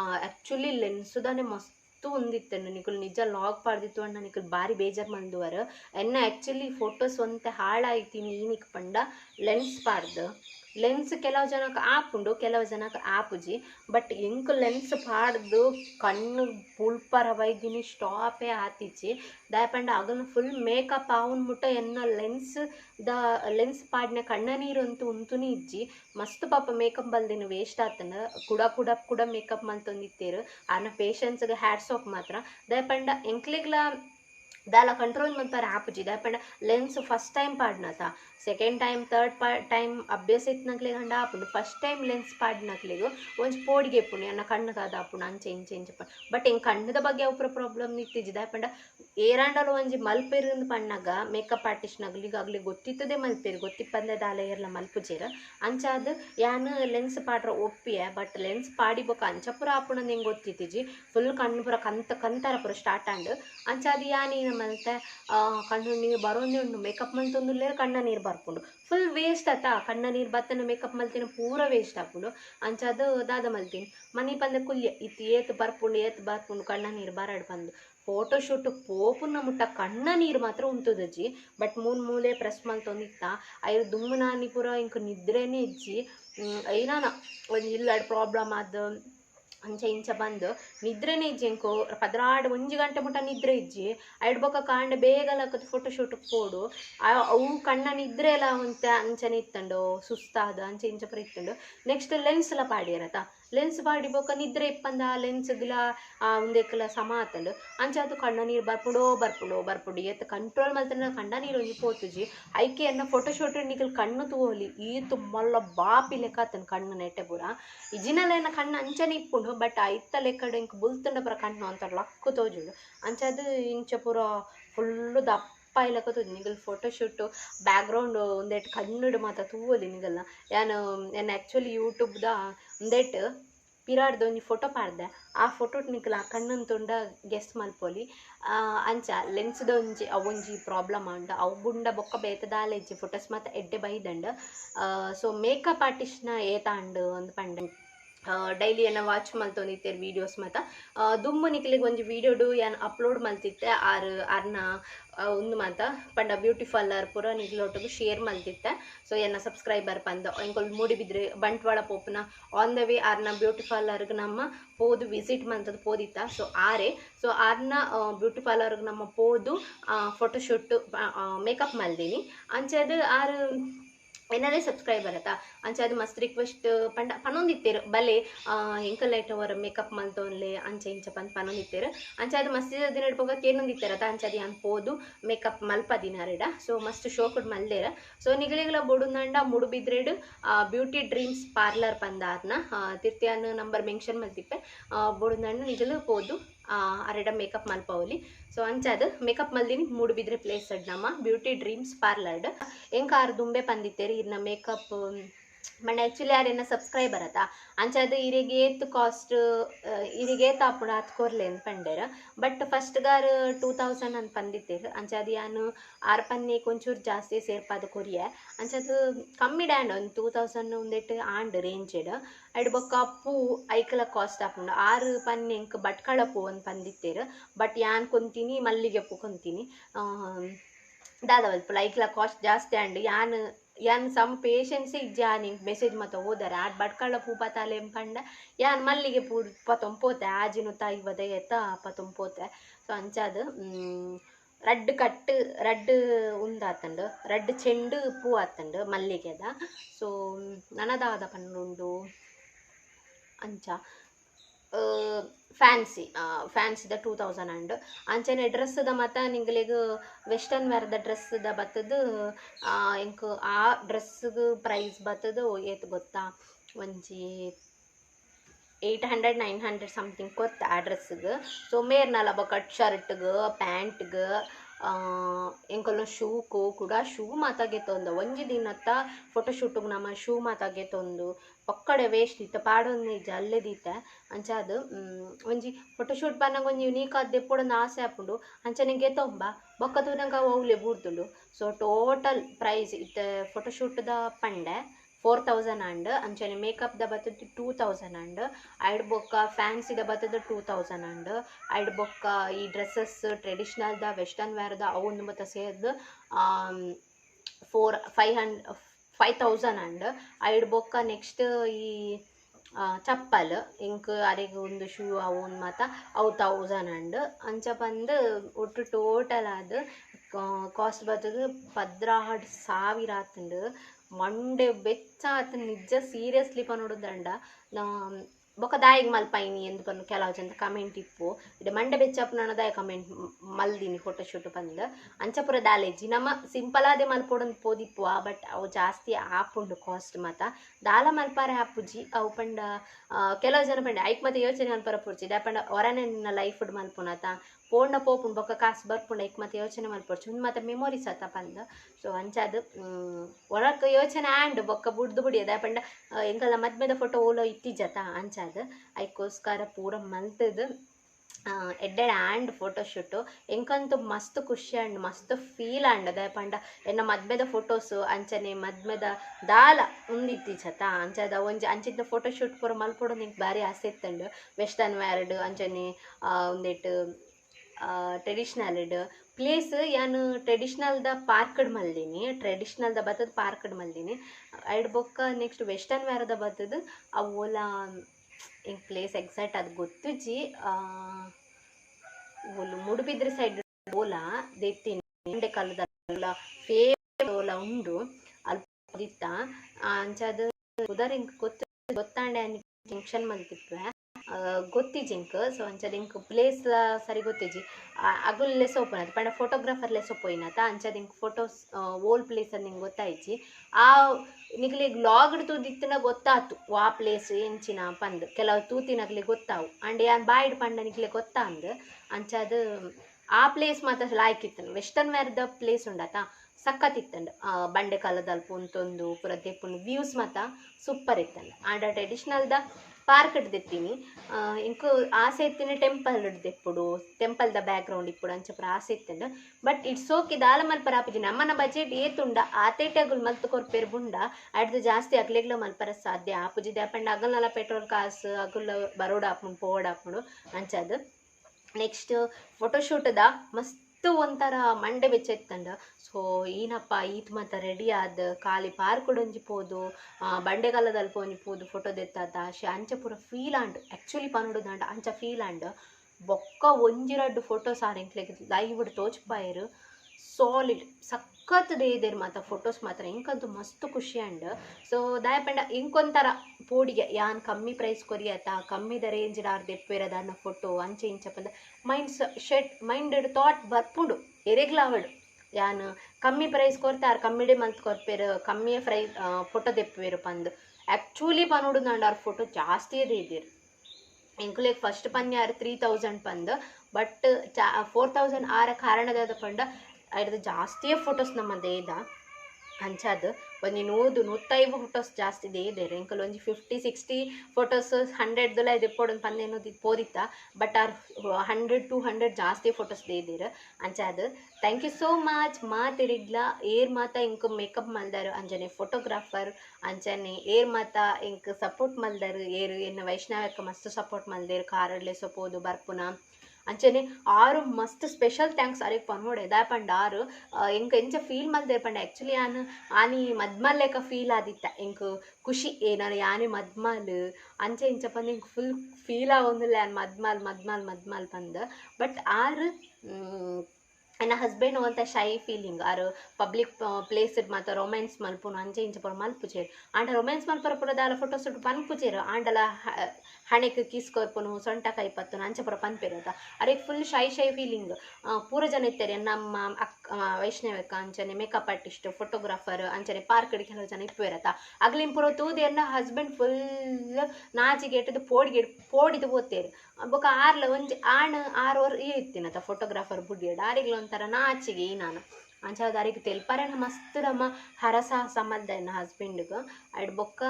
ಆ್ಯಕ್ಚುಲಿ ಲೆನ್ಸುದಾನೆ ಮಸ್ತ್ ಒಂದಿತ್ತೇನು ನಿಕುಲ್ ನಿಜ ಲಾಗ್ ಪಾಡ್ದಿತ್ತು ಅಣ್ಣ ನಿಕುಲ್ ಬಾರಿ ಬೇಜಾರು ಮಂದುವರು. ಎನ್ನ ಆ್ಯಕ್ಚುಲಿ ಫೋಟೋಸ್ ಒಂತೆ ಹಾಳಾಯ್ತೀನಿ ನೀನಿಕ್ ಪಂಡ ಲೆನ್ಸ್ ಪಾಡ್ದು. ಲೆನ್ಸ್ ಕೆಲವು ಜನಕ್ಕೆ ಆಪುಂಡು, ಕೆಲವು ಜನಕ್ಕೆ ಆಪುಜಿ. ಬಟ್ ಎಂಕ್ ಲೆನ್ಸ್ ಪಾಡ್ದು ಕಣ್ಣು ಪುಲ್ಪರ ವೈದಿನಿ ಸ್ಟಾಪೇ ಆತಿಚ್ಚಿ ದಾಯಪಂಡ ಅದನ್ನು ಫುಲ್ ಮೇಕಪ್ ಆವನ್ ಮುಟ್ಟ ಎನ್ನ ಲೆನ್ಸ್ ದ ಲೆನ್ಸ್ ಪಾಡ್ನೆ ಕಣ್ಣ ನೀರು ಅಂತೂ ಉಂತುನಿ ಇಜ್ಜಿ. ಮಸ್ತ್ ಪಾಪ ಮೇಕಪ್ ಬಲ್ದಿನ ವೇಸ್ಟ್ ಆತನ. ಕುಡ ಕುಡ ಕುಡ ಮೇಕಪ್ ಮಂತೊಂದಿತ್ತೇರು. ಆನ ಪೇಷನ್ಸ್ಗೆ ಹ್ಯಾಟ್ಸ್ ಆಫ್ ಮಾತ್ರ. ದಯಪಂಡ ಎಂಕ್ಲಿಗ್ಲ ದಾಲ ಕಂಟ್ರೋಲ್ ಮಲ್ಪರ ಆಪುಜಿದ ಪಂಡ ಲೆನ್ಸ್ ಫಸ್ಟ್ ಟೈಮ್ ಪಾಡ್ನತ ಸೆಕೆಂಡ್ ಟೈಮ್ ಥರ್ಡ್ ಟೈಮ್ ಅಭ್ಯಾಸ ಇತ್ನಕ್ಲೆ ಗಂಡ ಆಪುಂಡು ಫಸ್ಟ್ ಟೈಮ್ ಲೆನ್ಸ್ ಪಾಡ್ನಕ್ಲೆಗು ಒಂಜಿ ಪೋಡಿಗೆ ಎನ್ನ ಕಣ್ಣು ಕಾದ ಆಪುಂಡು ಅಂಚೆ ಇಂಚೆ ಇಂಚೆ ಪಂಡ ಬಟ್ ಹಿಂಗೆ ಕಣ್ಣದ ಬಗ್ಗೆ ಅವುಪ್ರ ಪ್ರಾಬ್ಲಮ್ ನಿತ್ತಿಜಿ ಪಂಡ ಏರಾಂಡಲು ಒಂಜಿ ಮಲ್ಪೆರಿಂದ ಪಣ್ಣಾಗ ಮೇಕಪ್ ಆರ್ಟಿಸ್ಟ್ ಆಗಲಿ ಗೊತ್ತಿತ್ತದೆ ಮಲ್ಪೇರು ಗೊತ್ತಿಪ್ಪಂದೆ ದಾಲ ಏರ್ಲ ಮಲ್ಪುಜೇರ ಅಂಚಾದ್ ಯಾನ್ ಲೆನ್ಸ್ ಪಾಡ್ರ ಒಪ್ಪಿಯ ಬಟ್ ಲೆನ್ಸ್ ಪಾಡಿ ಬೊಕ ಅಂಚಪುರ ಆಪುಣ ನಿಂಗೆ ಗೊತ್ತಿತ್ತಿಜಿ ಫುಲ್ ಕಣ್ಣು ಪುರ ಕಂತ, ಕಂತರ ಪುರ ಸ್ಟಾರ್ಟ್ ಆಂಡ್ ಅಂಚಾದ್ ಯಾನೇನು ಮಲ್ತೆ ಆ, ಕಣ್ಣು ನೀರು ಬರೋಂದೇ ಉಂಡು ಮೇಕಪ್ ಮಲ್ತೊಂದುಲ್ಲೇರ ಕಣ್ಣ ನೀರು ಬರ್ಕೊಂಡು. ಫುಲ್ ವೇಸ್ಟ್ ಆತ ಕಣ್ಣ ನೀರು ಬತ್ತನ ಮೇಕಪ್ ಮಲ್ತಿನ ಪೂರ ವೇಸ್ಟ್ ಆಪುಂಡು ಅಂಚಾದ ದಾದ ಮಲ್ತೀನಿ. ಮನೆ ಬಂದ ಕುಲ್ಯ ಇತ್ತು ಏತ್ ಬರ್ಕೊಂಡು ಏತ್ ಬರ್ಕೊಂಡು ಕಣ್ಣ ನೀರು ಬರಾಡ್ ಬಂದು. ಫೋಟೋ ಶೂಟ್ ಪೋಪುನ ಮುಟ್ಟ ಕಣ್ಣ ನೀರು ಮಾತ್ರ ಉಂತುದಜ್ಜಿ ಬಟ್ ಮೂನ್ ಮೂಲೆ ಪ್ರೆಸ್ ಮಲ್ತೊಂದಿತ್ತ ಐದು ದುಮ್ಮು ನಾನಿ ಪೂರ ಇಂಕ ನಿದ್ರೆನೇ ಇಜ್ಜಿ. ಐನಾನ ಒಂದು ಇಲ್ಲಾಡ್ ಪ್ರಾಬ್ಲಮ್ ಆದ ಅಂಚ ಇಂಚ ಬಂದು ನಿದ್ರೆನೇ ಇಜ್ಜಿ ಎಂಕು, ಪದ್ರಾಡ್ ಒಂಜಿ ಗಂಟೆ ಮುಟ ನಿದ್ರೆ ಇಜ್ಜಿ. ಐಡ್ ಬೊಕ ಕಾಂಡ ಬೇಗ ಲಕ್ಕದ ಫೋಟೋ ಪೋಡು. ಅವು ಕಣ್ಣ ನಿದ್ರೆ ಎಲ್ಲ ಅಂತ ಅಂಚನೆ ಇತ್ತಂಡು, ಸುಸ್ತಾದ ಅಂಚೆ ಇಂಚ ಪರ ಇತ್ತಂಡು. ನೆಕ್ಸ್ಟ್ ಲೆನ್ಸ್ ಎಲ್ಲ ಪಾಡಿಯರತ ಲೆನ್ಸ್ ಬಾಡಿ ಬೊಕ ನಿದ್ರೆ ಇಪ್ಪಂದ ಲೆನ್ಸ್ ಗಿಲ ಆ ಒಂದೆಕ್ಕಲ ಸಮ ಅಂಚ ಅದು ಕಣ್ಣ ನೀರು ಬರ್ಪುಡೋ ಬರ್ಪುಡೋ ಬರ್ಪುಡು ಎತ್ತ ಕಂಟ್ರೋಲ್ ಮಲ್ತನ ಕಣ್ಣ ನೀರು ಒಂಜಿ ಪೋತುಜಿ ಐಕೆ ಎನ್ನ ಫೋಟೋ ಶೂಟ್ ನಿಕಲ್ ಕಣ್ಣು ತೂಹಲಿ ಈತು ಮಲ್ಲ ಬಾಪಿ ಲೆಕ್ಕ ಆತನ ಕಣ್ಣು ನೆಟ್ಟೆ ಪೂರ ಇಜಿನಲ್ಲ ಕಣ್ಣು ಅಂಚನೆ ಇಪ್ಪುಂಡು ಬಟ್ ಐತ ಲೆಕಡೆ ಇಂಕ್ ಬುಲ್ತುಂಡ ಪೂರ ಕಣ್ಣು ಅಂತ ಲಕ್ಕು ತೋಜುಂಡು ಅಂಚಾದ್ ಇಂಚ ಪೂರ ಫುಲ್ಲು ದಪ್ಪ ಇಲ್ಲಕ ತೋಜು ನಿಗಲ್ ಫೋಟೋ ಶೂಟ್ ಬ್ಯಾಕ್ಗ್ರೌಂಡ್ ಒಂದೆಟ್ ಕನ್ನಡ ಮಾತ ತೂವಲಿ ನಿಗಲ್ನ ಯಾನು ನಾನು ಆ್ಯಕ್ಚುಲಿ ಯೂಟ್ಯೂಬ್ದ ಒಂದೆಟ್ ಪಿರಾಡ್ದು ಒಂಜಿ ಫೋಟೋ ಪಾಡ್ದೆ ಆ ಫೋಟೋ ನಿಕಲ ಆ ಕಣ್ಣನ್ ತುಂಡ ಗೆಸ್ ಮಲ್ಪೊಲಿ. ಅಂಚ ಲೆನ್ಸ್ದ ಒಂಜಿ ಅವೊಂಜಿ ಪ್ರಾಬ್ಲಮ್ ಆಂಡ. ಅವು ಗುಂಡ ಬೊಕ್ಕ ಬೇತದಾಲೆಜ್ಜಿ ಫೋಟೋಸ್ ಮಾತ ಎಡ್ಡೆ ಬೈದಂಡ್. ಸೊ ಮೇಕಪ್ ಆರ್ಟಿಸ್ಟ್ನ ಏತಾಂಡ್ ಒಂದು ಪಂಡ. ಡೈಲಿ ಏನ ವಾಚ್ ಮಲ್ತೊಂದಿತ್ತೇರು ವೀಡಿಯೋಸ್ ಮಾತ ಆ, ದುಮ್ಮು ನಿಕ್ಲಿಗೆ ಒಂಜಿ ವೀಡಿಯೋಡು ಏನ್ ಅಪ್ಲೋಡ್ ಮಲ್ತಿತ್ತೆ ಆರ್ ಅರ್ನ ಒಂದು ಮಾತ ಪಂಡ ಬ್ಯೂಟಿ ಪಾರ್ಲರ್ ಪೂರ ನಿಗ್ಲೊಟ್ಟಿಗೆ ಶೇರ್ ಮಲ್ತಿತ್ತೆ ಸೊ ಎನ್ನ ಸಬ್ಸ್ಕ್ರೈಬರ್ ಪಂದ ಮೂಡಿ ಮೂಡಿಬಿದ್ರೆ ಬಂಟ್ವಾಳ ಪೋಪುನ ಆನ್ ದ ವೇ ಆರ್ನ ಬ್ಯೂಟಿ ಪಾರ್ಲರ್ಗೆ ನಮ್ಮ ಪೋದು ವಿಸಿಟ್ ಮಂತದ್ದು ಪೋದಿತ್ತ. ಸೊ ಆರೆ ಸೊ ಆರ್ನ ಬ್ಯೂಟಿ ಪಾರ್ಲರ್ಗೆ ನಮ್ಮ ಪೋದು ಫೋಟೋಶೂಟ್ ಮೇಕಪ್ ಮಲ್ದೀನಿ ಅಂಚೆದು ಆರು ಎನ್ನರೇ ಸಬ್ಸ್ಕ್ರೈಬ್ ಬರತ್ತ? ಅಂಚ ಅದು ಮಸ್ತ್ ರಿಕ್ವೆಸ್ಟ್ ಪಂಡ, ಪನೊಂದಿತ್ತೇರು. ಬಲೆ ಎಂಕಲ್ ಲೈಟ್ ಅವರ ಮೇಕಪ್ ಮಲ್ತೊನ್ಲೆ ಅಂಚ ಇಂಚ ಪಂದ್ ಪನೊಂದಿತ್ತೇರು. ಅಂಚ ಅದು ಮಸ್ತ್ ದಿನ ಇಡ್ಬೋಗ ಕೇನೊಂದಿತ್ತೇರತ ಅಂಚ ಅದು ಯಾನ್ ಪೋದು ಮೇಕಪ್ ಮಲ್ಪ ದಿನಾರಿಡ ಸೊ ಮಸ್ತ್ ಶೋ ಕೊಡ್ ಮಲ್ದೇರ ಸೊ ನಿಗಳಿಗಳ ಬೊಡುಂದಂಡ ಮುಡುಬಿದ್ರೆಡ್ ಬ್ಯೂಟಿ ಡ್ರೀಮ್ಸ್ ಪಾರ್ಲರ್ ಪಂದಾರ್ನ ತಿರ್ತಿಯಾನ್ ನಂಬರ್ ಮೆನ್ಷನ್ ಮಲ್ತಿಪ್ಪೆ ಬುಡುನಂಡ ನಿಗಲು ಪೋದು ಅರೆಡ ಮೇಕಪ್ ಮಲ್ಪವಲಿ ಸೊ ಅಂಚಾದ್ ಮೇಕಪ್ ಮಲ್ದಿನಿ ಮೂಡುಬಿದ್ರೆ ಪ್ಲೇಸ್ ನಮ್ಮ ಬ್ಯೂಟಿ ಡ್ರೀಮ್ಸ್ ಪಾರ್ಲರ್ಡ್ ಎಂಕ ಆರು ದುಂಬೆ ಪಂದಿತ್ತೇರಿ ಇರ್ನ ಮೇಕಪ್ ಮಂಡ ಆ್ಯಕ್ಚುಲಿ ಯಾರೇನ ಸಬ್ಸ್ಕ್ರೈಬರ್ ಅತ ಅಂಚಾದ ಇರಿಗೆ ಏತ್ ಕಾಸ್ಟ್ ಇರಿಗೇತ್ ಏತ್ ಆಪುಂಡು ಹತ್ತು ಕೊರ್ಲೆ ಅಂತ ಪಂಡೇರ ಬಟ್ ಟೂ ತೌಸಂಡ್ ಅಂತ ಪಂದಿತ್ತೇರು. ಅಂಚಾದ ಯಾನು ಆರ್ ಪನ್ನೆ ಕೊಂಚೂರು ಜಾಸ್ತಿ ಸೇರ್ಪಾದ ಕೊರಿಯ. ಅಂಚಾದ ಕಮ್ಮಿ ಡ್ಯಾಂಡ್ ಒಂದು ಟೂ ತೌಸಂಡ್ ಒಂದೆಟ್ ಆಂಡ್ ರೇಂಜೆಡ್. ಅಡ್ ಬೊಕ್ಕ ಪೂ ಐಕಲ ಕಾಸ್ಟ್ ಆಪುಂಡು ಆರ್ ಪನ್ನೆ ಎಂಕ್ ಬಟ್ಕಳ ಪೂ ಅಂತ ಬಟ್ ಯಾನ್ ಕೊಂತೀನಿ, ಮಲ್ಲಿಗೆ ಪೂ ಕೊಂತೀನಿ. ದಾದ ಐಕಲ ಐಕ್ಲ ಕಾಸ್ಟ್ ಜಾಸ್ತಿ ಆಂಡ್ ಯಾನ್ ಯಾನ್ ಸಮ್ ಜಾ ನಿಂಗೆ ಮೆಸೇಜ್ ಮಾತ ಓದರೆ ಆಡ್ ಬಡ್ಕಳ ಪೂ ಪತಾಲೆ ಪಂಡ. ಯಾನ್ ಮಲ್ಲಿಗೆ ಪೂ ಪತೊಂಪೋತೆ ಆಜಿನು ತಾಯಿ ಬದ ಎತ್ತ ಪತೊಂ ಪೋತೆ. ಸೊ ಅಂಚಾದ್ ರಡ್ಡ್ ಕಟ್, ರಡ್ಡ್ ಉಂದಾತಂಡು. ರಡ್ಡ್ ಚೆಂಡು ಪೂ ಆತಂಡು ಮಲ್ಲಿಗೆದ. ಸೊ ನನದಾದ ಪಂಡುಂಡು ಅಂಚ. ಫ್ಯಾನ್ಸಿ ಫ್ಯಾನ್ಸಿದ ಟೂ ತೌಸಂಡ್ ಅಂಡ್ ಅಂಚನೆ ಡ್ರೆಸ್ದ ಮಾತ ನಿಂಗಳಿಗೆ ವೆಸ್ಟರ್ನ್ ವೇರ್ದ ಡ್ರೆಸ್ದ ಬತ್ತದು ಎಂಕ್ ಆ ಡ್ರೆಸ್ಗೆ ಪ್ರೈಸ್ ಬತ್ತದು ಏತ್ ಗೊತ್ತಾ? ಒಂಜಿ eight hundred nine hundred something ಕೊತ್ತ ಆ ಡ್ರೆಸ್ಗೆ ಸೊ ಮೇರ್ನಲ ಬೊಕ್ಕ ಶರ್ಟ್ಗೆ ಪ್ಯಾಂಟ್ಗೆ ಎಂಕಲ್ನ ಶೂಕು ಕೂಡ ಶೂ ಮಾತಾಗೆ ತೊಂದ, ಒಂಜಿ ದಿನತ್ತ ಫೋಟೋಶೂಟಿಗೆ ನಮ್ಮ ಶೂ ಮಾತಾಗೆ ತೊಂದು, ಪಕ್ಕಡೆ ವೇಸ್ಟ್ ಇತ್ತ, ಪಾಡೊಂದು ನಿಜ ಅಲ್ಲೇ ದೀತೆ ಅಂಚ ಅದು ಒಂಜಿ ಫೋಟೋಶೂಟ್ ಬಂದಾಗ ಒಂಜಿ ಯುನೀಕ್ ಆದ ಎಪ್ಪಡೊಂದು ಆಸೆ ಆಪುಂಡು. ಅಂಚ ನಿಂಗೆ ತೊಂಬ, ಬೊಕ್ಕ ತೂನಗ ಅವ್ಲೆ ಬೂರ್ದುಂಡು ಸೊ ಟೋಟಲ್ ಪ್ರೈಸ್ ಇತ್ತ ಫೋಟೋಶೂಟ್ದ ಪಂಡೆ ಫೋರ್ ತೌಸಂಡ್ ಅಂಡ್ ಅಂಚನೆ ಮೇಕಪ್ದ ಬತ್ತದ ಟೂ ತೌಸಂಡ್ ಅಂಡ್ ಐಡ್ ಬೊಕ್ಕ ಫ್ಯಾನ್ಸಿದ ಬತ್ತದ ಟೂ ತೌಸಂಡ್ ಅಂಡ್ ಐಡ್ ಬೊಕ್ಕ ಈ ಡ್ರೆಸ್ಸಸ್ ಟ್ರೆಡಿಷ್ನಲ್ದ ವೆಸ್ಟರ್ನ್ ವೇರ್ದ ಅವೊಂದು ಮತ್ತು ಸೇರ್ದು four five hundred five thousand and ಐಡ್ ಬೊಕ್ಕ ನೆಕ್ಸ್ಟ್ ಈ ಚಪ್ಪಲ್ ಇಂಕ್ ಅರೆಗ್ ಒಂದು ಶೂ ಅವು ಮಾತ, ಅವು ತೌಸಂಡ್ ಅಂಡ್ ಅಂಚ ಬಂದು ಒಟ್ಟು ಟೋಟಲ್ ಅದು ಕಾಸ್ಟ್ ಬರ್ತದೆ ಪದ್ರಾಹಡ್ ಸಾವಿರ ಆತುಂಡು ಮಂಡೆ ಬೆಚ್ಚ ಆತುಂಡು ನಿಜ ಸೀರಿಯಸ್ಲಿ ಪನೊಡುದಂಡ ನಾ ಬೊಕ ದಾಯಿಗೆ ಮಲ್ಪಾಯಿನಿ ಎಂದು ಬಂದು ಕೆಲವು ಜನ ಕಮೆಂಟ್ ಇಪ್ಪು ಇದು ಮಂಡೆ ಬೆಚ್ಚಪ್ಪನ ದಾಯ ಕಮೆಂಟ್ ಮಲ್ದಿನಿ ಫೋಟೋಶೂಟ್ ಬಂದು. ಅಂಚ ಪೂರ ದಾಲೆಜ್ಜಿ ನಮ್ಮ ಸಿಂಪಲ್ ಆದೆ ಮಲ್ಪೊಡೊಂದು ಪೋದಿಪ್ಪುವ ಬಟ್ ಅವು ಜಾಸ್ತಿ ಆಪುಂಡು ಕಾಸ್ಟ್ ಮಾತ. ದಾಲ ಮಲ್ಪಾರೆ ಆಪುಜಿ ಅವು ಪಂಡ ಕೆಲವು ಜನ ಪಂಡ, ಐಕ್ ಮತ್ತೆ ಯೋಚನೆ ಮಲ್ಪರ ಪೂರ್ಚಿ. ದಾಪಂಡ ಹೊರನೆ ನಿನ್ನ ಲೈಫ್ ಮಲ್ಪುನತ. ಪೋಂಡ ಪೋಪುಂಡು ಬೊಕ್ಕ ಕಾಸು ಬರ್ಪುಂಡು ಐಕ್ ಮತ್ತೆ ಯೋಚನೆ ಮಲ್ಪೊಡ್ಚು ಉಂದು ಮತ್ತೆ ಮೆಮೊರೀಸ್ ಆತ ಪಂದ್. ಸೊ ಅಂಚಾದ್ ಒಳಕ್ ಯೋಚನೆ ಆಂಡ್ ಬೊಕ್ಕ ಬುಡ್ದು ಬುಡಿ ದಾಪಂಡ ಎಂಕಲ್ನ ಮದ್ಮೆದ ಫೋಟೋ ಓಲೋ ಇತ್ತಿಜತ ಅಂಚಾದ್. ಐಕೋಸ್ಕರ ಪೂರ ಮಲ್ತದ್ ಎಡ್ಡೆಡ್ ಆ್ಯಂಡ್ ಫೋಟೋಶೂಟು. ಎಂಕಂತೂ ಮಸ್ತ್ ಖುಷಿ ಆಂಡ್ ಮಸ್ತ್ ಫೀಲ್ ಆಂಡ್ ಅದೇ ಪಂಡ, ಎನ್ನ ಮದ್ಮೆದ ಫೋಟೋಸು ಅಂಚನೆ ಮದ್ಮೆದ ದಾಲ ಉಂದಿತ್ತಿ ಜತ ಅಂಚದ. ಒಂಜಿ, ಅಂಚಿದ ಫೋಟೋಶೂಟ್ ಪೂರ ಮಲ್ಪೊಡು ನಿಂಗೆ ಭಾರಿ ಆಸೆ ಇತ್ತಂಡು. ವೆಸ್ಟರ್ನ್ ವ್ಯಾರ್ಡ್ ಅಂಚನೆ ಒಂದೆಟ್ ಟ್ರೆಡಿಷ್ನಲ್ಡ್ ಪ್ಲೇಸ್ ಯಾನು ಟ್ರೆಡಿಷ್ನಲ್ದ ಪಾರ್ಕ್ಡ್ ಮಲ್ದಿನಿ ಟ್ರೆಡಿಷ್ನಲ್ದ ಬತ್ತದ ಪಾರ್ಕಡ್ ಮಲ್ದಿನಿ. ಐಡ್ ಬೊಕ್ಕ ನೆಕ್ಸ್ಟ್ ವೆಸ್ಟರ್ನ್ ವೇರದ ಬತ್ತದ ಓಲಾ ಎಂಗ್ ಪ್ಲೇಸ್ ಎಕ್ಸಾಕ್ಟ್ ಅದು ಗೊತ್ತುಜಿ ಓಲು ಮುಡುಬಿದ್ರೆ ಸೈಡ್ ಓಲ ದೆತ್ತೀನಿ ಹಿಂದೆ ಕಾಲದ ಓಲ ಉಂಡು. ದಿತ್ತ ಅಂಚಾದ ಉದಾರ ಇಂಕ್ ಗೊತ್ತ ಗೊತ್ತಾಂಡೆ ಜಂಕ್ಷನ್ ಮಲ್ತಿಪ್ವೆ ಗೊತ್ತಿಜಿಂಕ್ ಸೊ ಅಂಚದ ಇಂಕ್ ಪ್ಲೇಸ್ ಸರಿ ಗೊತ್ತಿಜಿ ಅಗುಲ್ ಲೆಸ್ ಓಪನ್ ಪಂಡ ಫೋಟೋಗ್ರಾಫರ್ ಲೆಸ್ ಒಪ್ಪೋಯಿನತ ಅಂಚದ ಇಂಕ್ ಫೋಟೋಸ್ ಓಲ್ ಪ್ಲೇಸ್ ಅದು ನಿಂಗೆ ಗೊತ್ತಾಯ್ಚಿ. ಆ ನಿಗ್ಲಿಗ್ ಲಾಗ್ಡ್ ತೂದಿತ್ತಿನ ಗೊತ್ತಾತು. ಆ ಪ್ಲೇಸ್ ಎಂಚಿನ ಪಂದ್. ಕೆಲವು ತೂತಿನಗ್ಲಿ ಗೊತ್ತಾವು. ಅಂಡ್ ಯಾನ್ ಬಾಯ್ಡ್ ಪಂಡ ಗೊತ್ತಾ ಗೊತ್ತಾಂದ್. ಅಂಚಾದ್ ಆ ಪ್ಲೇಸ್ ಮಾತ್ರ ಲಾಯ್ಕಿತ್ತನು ವೆಸ್ಟರ್ನ್ ವೇರ್ದ ಪ್ಲೇಸ್ ಉಂಡತ. ಸಖತ್ ಇತ್ತಂಡ್ ಬಂಡೆ ಕಾಲದಲ್ಲಿ ಪುಂತೊಂದು ಪುರ ದೆಪ್ಪುಂಡು ವ್ಯೂಸ್ ಮಾತ ಸೂಪರ್ ಇತ್ತಂಡ್ ಆಂಡ ಟ್ರೆಡಿಷ್ನಲ್ದ ಪಾರ್ಕ್ ఇంకో ಇಂಕು ಆಸೆ ಇತ್ತಿನ ಟೆಂಪಲ್ ದೆಪ್ಪುಡು. ಟೆಂಪಲ್ದ ಬ್ಯಾಕ್ಗ್ರೌಂಡ್ ಇಪ್ಪುಡು ಅಂಚ ಪೂರ ಆಸೆ ಇತ್ತಂಡು ಬಟ್ ಇಟ್ಸ್ ಓಕೆ ದಾಲ ಮಲ್ಪರ ಆಪುಜಿ ನಮ್ಮನ ಬಜೆಟ್ ಏತುಂಡ ಆತೇಟಗುಲ್ ಮಲ್ತು ಕೊರ್ಪೆರ್ ಬುಂಡ ಅಡ್ದು ಜಾಸ್ತಿ ಅಗ್ಲೆಗ್ಲ ಮಲ್ಪರ ಸಾಧ್ಯ. ಆಪುಜಿ ದಾಪಂಡ ಅಗಲ್ನಲ ಪೆಟ್ರೋಲ್ ಕಾಸ್, ಅಗುಲ್ ಬರೋಡ ಆಪುಂಡು ಪೋವಡ ಆಪುಂಡು ಅಂಚದ್ ನೆಕ್ಸ್ಟ್ ಫೋಟೋಶೂಟ್ದ ಮಸ್ತ್ ಒಂಥರ ಮಂಡೆ ಬೆಚ್ಚ ಇತ್ತಂಡ ಸೊ ಏನಪ್ಪ ಈತ್ ಮಾತ ರೆಡಿ ಆದ ಖಾಲಿ ಪಾರ್ಕ್ ಒಂಜಿ ಪೋದು ಬಂಡೆಗಾಲದಲ್ಲಿ ಪೋಂಜಿ ಪೋದು ಫೋಟೋ ದೆತ್ತಾತ ಆಶೆ ಅಂಚ ಪೂರ ಫೀಲ್ ಆಂಡ್ ಆ್ಯಕ್ಚುಲಿ ಪನ್ನುಡುದಂಡ ಅಂಚ ಫೀಲ್ ಆಂಡ್ ಬೊಕ್ಕ ಒಂಜಿ ರಡ್ಡು ಫೋಟೋಸ್ ಆರ್ ಎಂಕ್ಲೆಗ್ ಲೈವ್ ತೋಚ್ಪಾಯರು. ಸಾಲಿಡ್ ಸಖತ್ ಇದೆ ಮಾತ ಫೋಟೋಸ್ ಮಾತ್ರ. ಇಂಕಂತೂ ಮಸ್ತ್ ಖುಷಿ ಆಂಡ್ ಸೊ ದಾಯಪಂಡ, ಇಂಕೊಂತರ ಪೋಡಿಗೆ, ಯಾನ್ ಕಮ್ಮಿ ಪ್ರೈಸ್ ಕೊರಿಯತ್ತ ದ ರೇಂಜ್ ಆರ್ ದೆಪ್ಪಿರದ ಅನ್ನ ಫೋಟೋ ಅಂಚೆ ಇಂಚ ಪಂದ ಮೈಂಡ್ ಶೆಟ್ ಮೈಂಡ್ ಥಾಟ್ ಬರ್ಪುಡು ಎರೆಗ್ಲಾವಡು ಯಾನ್ ಕಮ್ಮಿ ಪ್ರೈಸ್ ಕೊರ್ತಾರ ಕಮ್ಮಿಡೆ ಮಂತ್ ಕೊರ್ಪೇರು, ಕಮ್ಮಿಯ ಪ್ರೈ ಫೋಟೋ ದೆಪ್ಪುವೆರು ಪಂದ್. ಆ್ಯಕ್ಚುಲಿ ಪನೋಡು ನಂಡು ಅವ್ರ ಫೋಟೋ ಜಾಸ್ತಿ ಇದ್ದೀರು. ಇಂಕುಲೆಗ್ ಫಸ್ಟ್ ಪನ್ಯಾರು ತ್ರೀ ತೌಸಂಡ್ ಪಂದ್ ಬಟ್ ಚಾ ಫೋರ್ ತೌಸಂಡ್ ಆರ ಕಾರಣದಾದ ಪಂಡ ಅದ್ರದ್ದು ಜಾಸ್ತಿಯ ಫೋಟೋಸ್ ನಮ್ಮದೇ ಇದ. ಅಂಚಾದ ಒಂಜಿ ನೂದು ನೂತ್ತೈವು ಫೋಟೋಸ್ ಜಾಸ್ತಿ ಇದೆ ಎಂಕಲ್ ಒಂಜಿ ಫಿಫ್ಟಿ ಸಿಕ್ಸ್ಟಿ ಫೋಟೋಸ್ ಹಂಡ್ರೆಡ್ದೆಲ್ಲ ಇದು ಪೋಡನ್ ಪಂದೇನು ಪೋದಿತ್ತ. ಬಟ್ ಆರ್ ಹಂಡ್ರೆಡ್ ಟು ಹಂಡ್ರೆಡ್ ಜಾಸ್ತಿ ಫೋಟೋಸ್ ದೇದಿರ ಅಂಚಾದ ಥ್ಯಾಂಕ್ ಯು ಸೋ ಮಚ್ ಮಾತಿರಿಗ್ಲ ಏರ್ ಮಾತ ಇಂಕ್ ಮೇಕಪ್ ಮಲ್ದಾರು. ಅಂಜನೆ ಫೋಟೋಗ್ರಾಫರ್ ಅಂಚನೆ ಏರ್ ಮಾತ ಇಂಕ್ ಸಪೋರ್ಟ್ ಮಲ್ದಾರು. ಏರು ಎನ್ನ ವೈಷ್ಣವಕ್ಕೆ ಮಸ್ತ್ ಸಪೋರ್ಟ್ ಮಲ್ದೇರು. ಕಾರಡ್ಲೆ ಸೊಪ್ಪೋದು ಬರ್ಪುನ. ಅಂಚನೆ ಆರು ಮಸ್ತ್ ಸ್ಪೆಷಲ್ ಥ್ಯಾಂಕ್ಸ್ ಅರೆಗ್ ಪನ್ವಡೆ ದಾಯಪಂಡ ಆರು ಎಂಕ್ ಎಂಚ ಫೀಲ್ ಮಲ್ದೇರ್ ಪಂಡ. ಆ್ಯಕ್ಚುಲಿ ಆನ್, ಆನಿ ಮದ್ಮಲ್ ಲೆಕ್ಕ ಫೀಲ್ ಆದಿತ್ತ. ಎಂಕ್ ಖುಷಿ ಏನಾರು ಯಾನಿ ಮದ್ಮಲ್. ಅಂಚೆ ಇಂಚ ಪಂದ್ ಎಂಕ್ ಫುಲ್ ಫೀಲ್ ಆವೊಂದುಲ್ಲ ಮದ್ಮಲ್ ಮದ್ಮಲ್ ಮದ್ಮಲ್ ಪಂದ್. ಬಟ್ ಆರು ನನ್ನ ಹಸ್ಬೆಂಡ್ ಅಂತ ಶೈ ಫೀಲಿಂಗ್ ಆರು ಪಬ್ಲಿಕ್ ಪ್ಲೇಸ್ ಮಾತ ರೊಮ್ಯಾನ್ಸ್ ಮಲ್ಪುನು. ಅಂಚೆ ಇಂಚ ಮಲ್ಪುಚೇರು. ಆಂಡ ರೊಮ್ಯಾನ್ಸ್ ಮಲ್ಪರ ಪುರ ದಾಲ ಫೋಟೋಸ್ ಸುಟ್ಟು ಪನ್ಪುಚೇರು. ಆಂಡಲ ಹ- ಹಣೆಕ್ ಕಿಸ್ ಕೊರ್ಪುನು ಸೊಂಟ ಕೈ ಪತ್ತುನು ಅಂಚೆ ಪುರ ಪನ್ಪೆರತ. ಅರೆ ಫುಲ್ ಶೈ ಶೈ ಫೀಲಿಂಗ್ ಪೂರ ಜನ ಇತ್ತಾರೆ. ನಮ್ಮ ಅಕ್ಕ ವೈಷ್ಣವಕ್ಕ ಅಂಚನೆ ಮೇಕಪ್ ಆರ್ಟಿಸ್ಟ್ ಫೋಟೋಗ್ರಾಫರ್ ಅಂಚನೆ ಪಾರ್ಕ್ ಕೆಲವು ಜನ ಇಪ್ಪುವೆರತ ಅಗ್ಲಿನ್ ಪೂರ ತೂದಿ ಎನ್ನ ಹಸ್ಬೆಂಡ್ ಫುಲ್ ನಾಚಿಗೆ ಇಟ್ಟದು ಪೋಡಿಗೆ, ಪೋಡಿದು ಓದ್ತೇರು. ಬೊಕ ಆರ್ಲ ಒಂಜಿ, ಆಣ್, ಆರು ಈ ಇತ್ತಿನತ ಫೋಟೋಗ್ರಾಫರ್ ಬುಡ್ಡಿಯಡ್ ಆರಿಗ್ಲ ಒಂಥರ ನಾಚಿಗೆ ಈ ನಾನು. ಅಂಚ ದಾರಿಗೆ ತೆಲ್ಪರೆನ ಮಸ್ತ್ ನಮ್ಮ ಹರಸಾಹಸ ಎನ್ನ ಹಸ್ಬೆಂಡ್ಗೆ ಅಡ್ ಬೊಕ್ಕ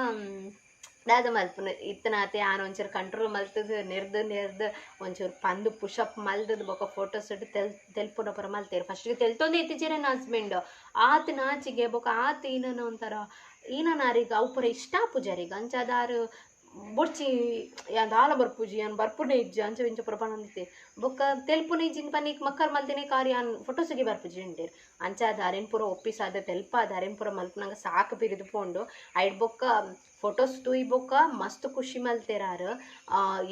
ದಾದ ಮಲ್ಪುನ ಇತ್ತನಾತೆ ಆನ ಒಂಚೂರು ಕಂಟ್ರೋಲ್ ಮಲ್ತದ, ನೆರ್ದು ನೆರ್ದು, ಒಂಚೂರು ಪಂದು ಪುಷಪ್ ಮಲ್ದದ ಬೊಕ ಫೋಟೋಸ್ ಇಟ್ಟು ತೆಲ್, ತೆಲ್ಪುನ ಪರ ಮಲ್ತೇರು. ಫಸ್ಟ್ಗೆ ತೆಲ್ತೊಂದು ಎತ್ತಿಚೇರ ನನ್ನ ಹಸ್ಬೆಂಡ್ ಆತ ನಾಚಿಗೆ ಬೊಕ ಆತ ಏನೋ ಅಂತಾರ ಈನನಾರಿಗೆ ಅವು ಪೂರ ಇಷ್ಟ ಪೂಜಾರಿಗೆ. ಅಂಚದಾರು ಬೊಡ್ಚಿ ಯಾನ್ ದಾಲ ಬರ್ಪುಜಿ ಯಾನ್ ಬರ್ಪುನೆ ಇಜ್ಜಿ ಅಂಚ ಇಂಚ ಪುರ బొక్క ಬೊಕ್ಕ ತೆಲ್ಪುನ ಇಜ್ಜಿನ ಪನಿಕ್ ಮಕ್ಕರ್ ಮಲ್ತಿನಿ ಕಾರ್ ಯಾನ್ ಫೋಟೋಸಿಗೆ ಬರ್ಪುಜಿ ಉಂಡೇರು ಅಂಚಾದ ಅರೆನ್ ಪುರ ಒಪ್ಪಿಸಾದ ತೆಲ್ಪಾದ ಅರೆನ್ ಪುರ ಮಲ್ಪನಂಗ ಸಾಕು ಬಿರಿದು ಪೋಂಡು. ಐಡ್ ಬೊಕ್ಕ ಫೋಟೋಸ್ ತೂಯಿ ಬೊಕ್ಕ ಮಸ್ತ್ ಖುಷಿ ಮಲ್ತೆರಾರ.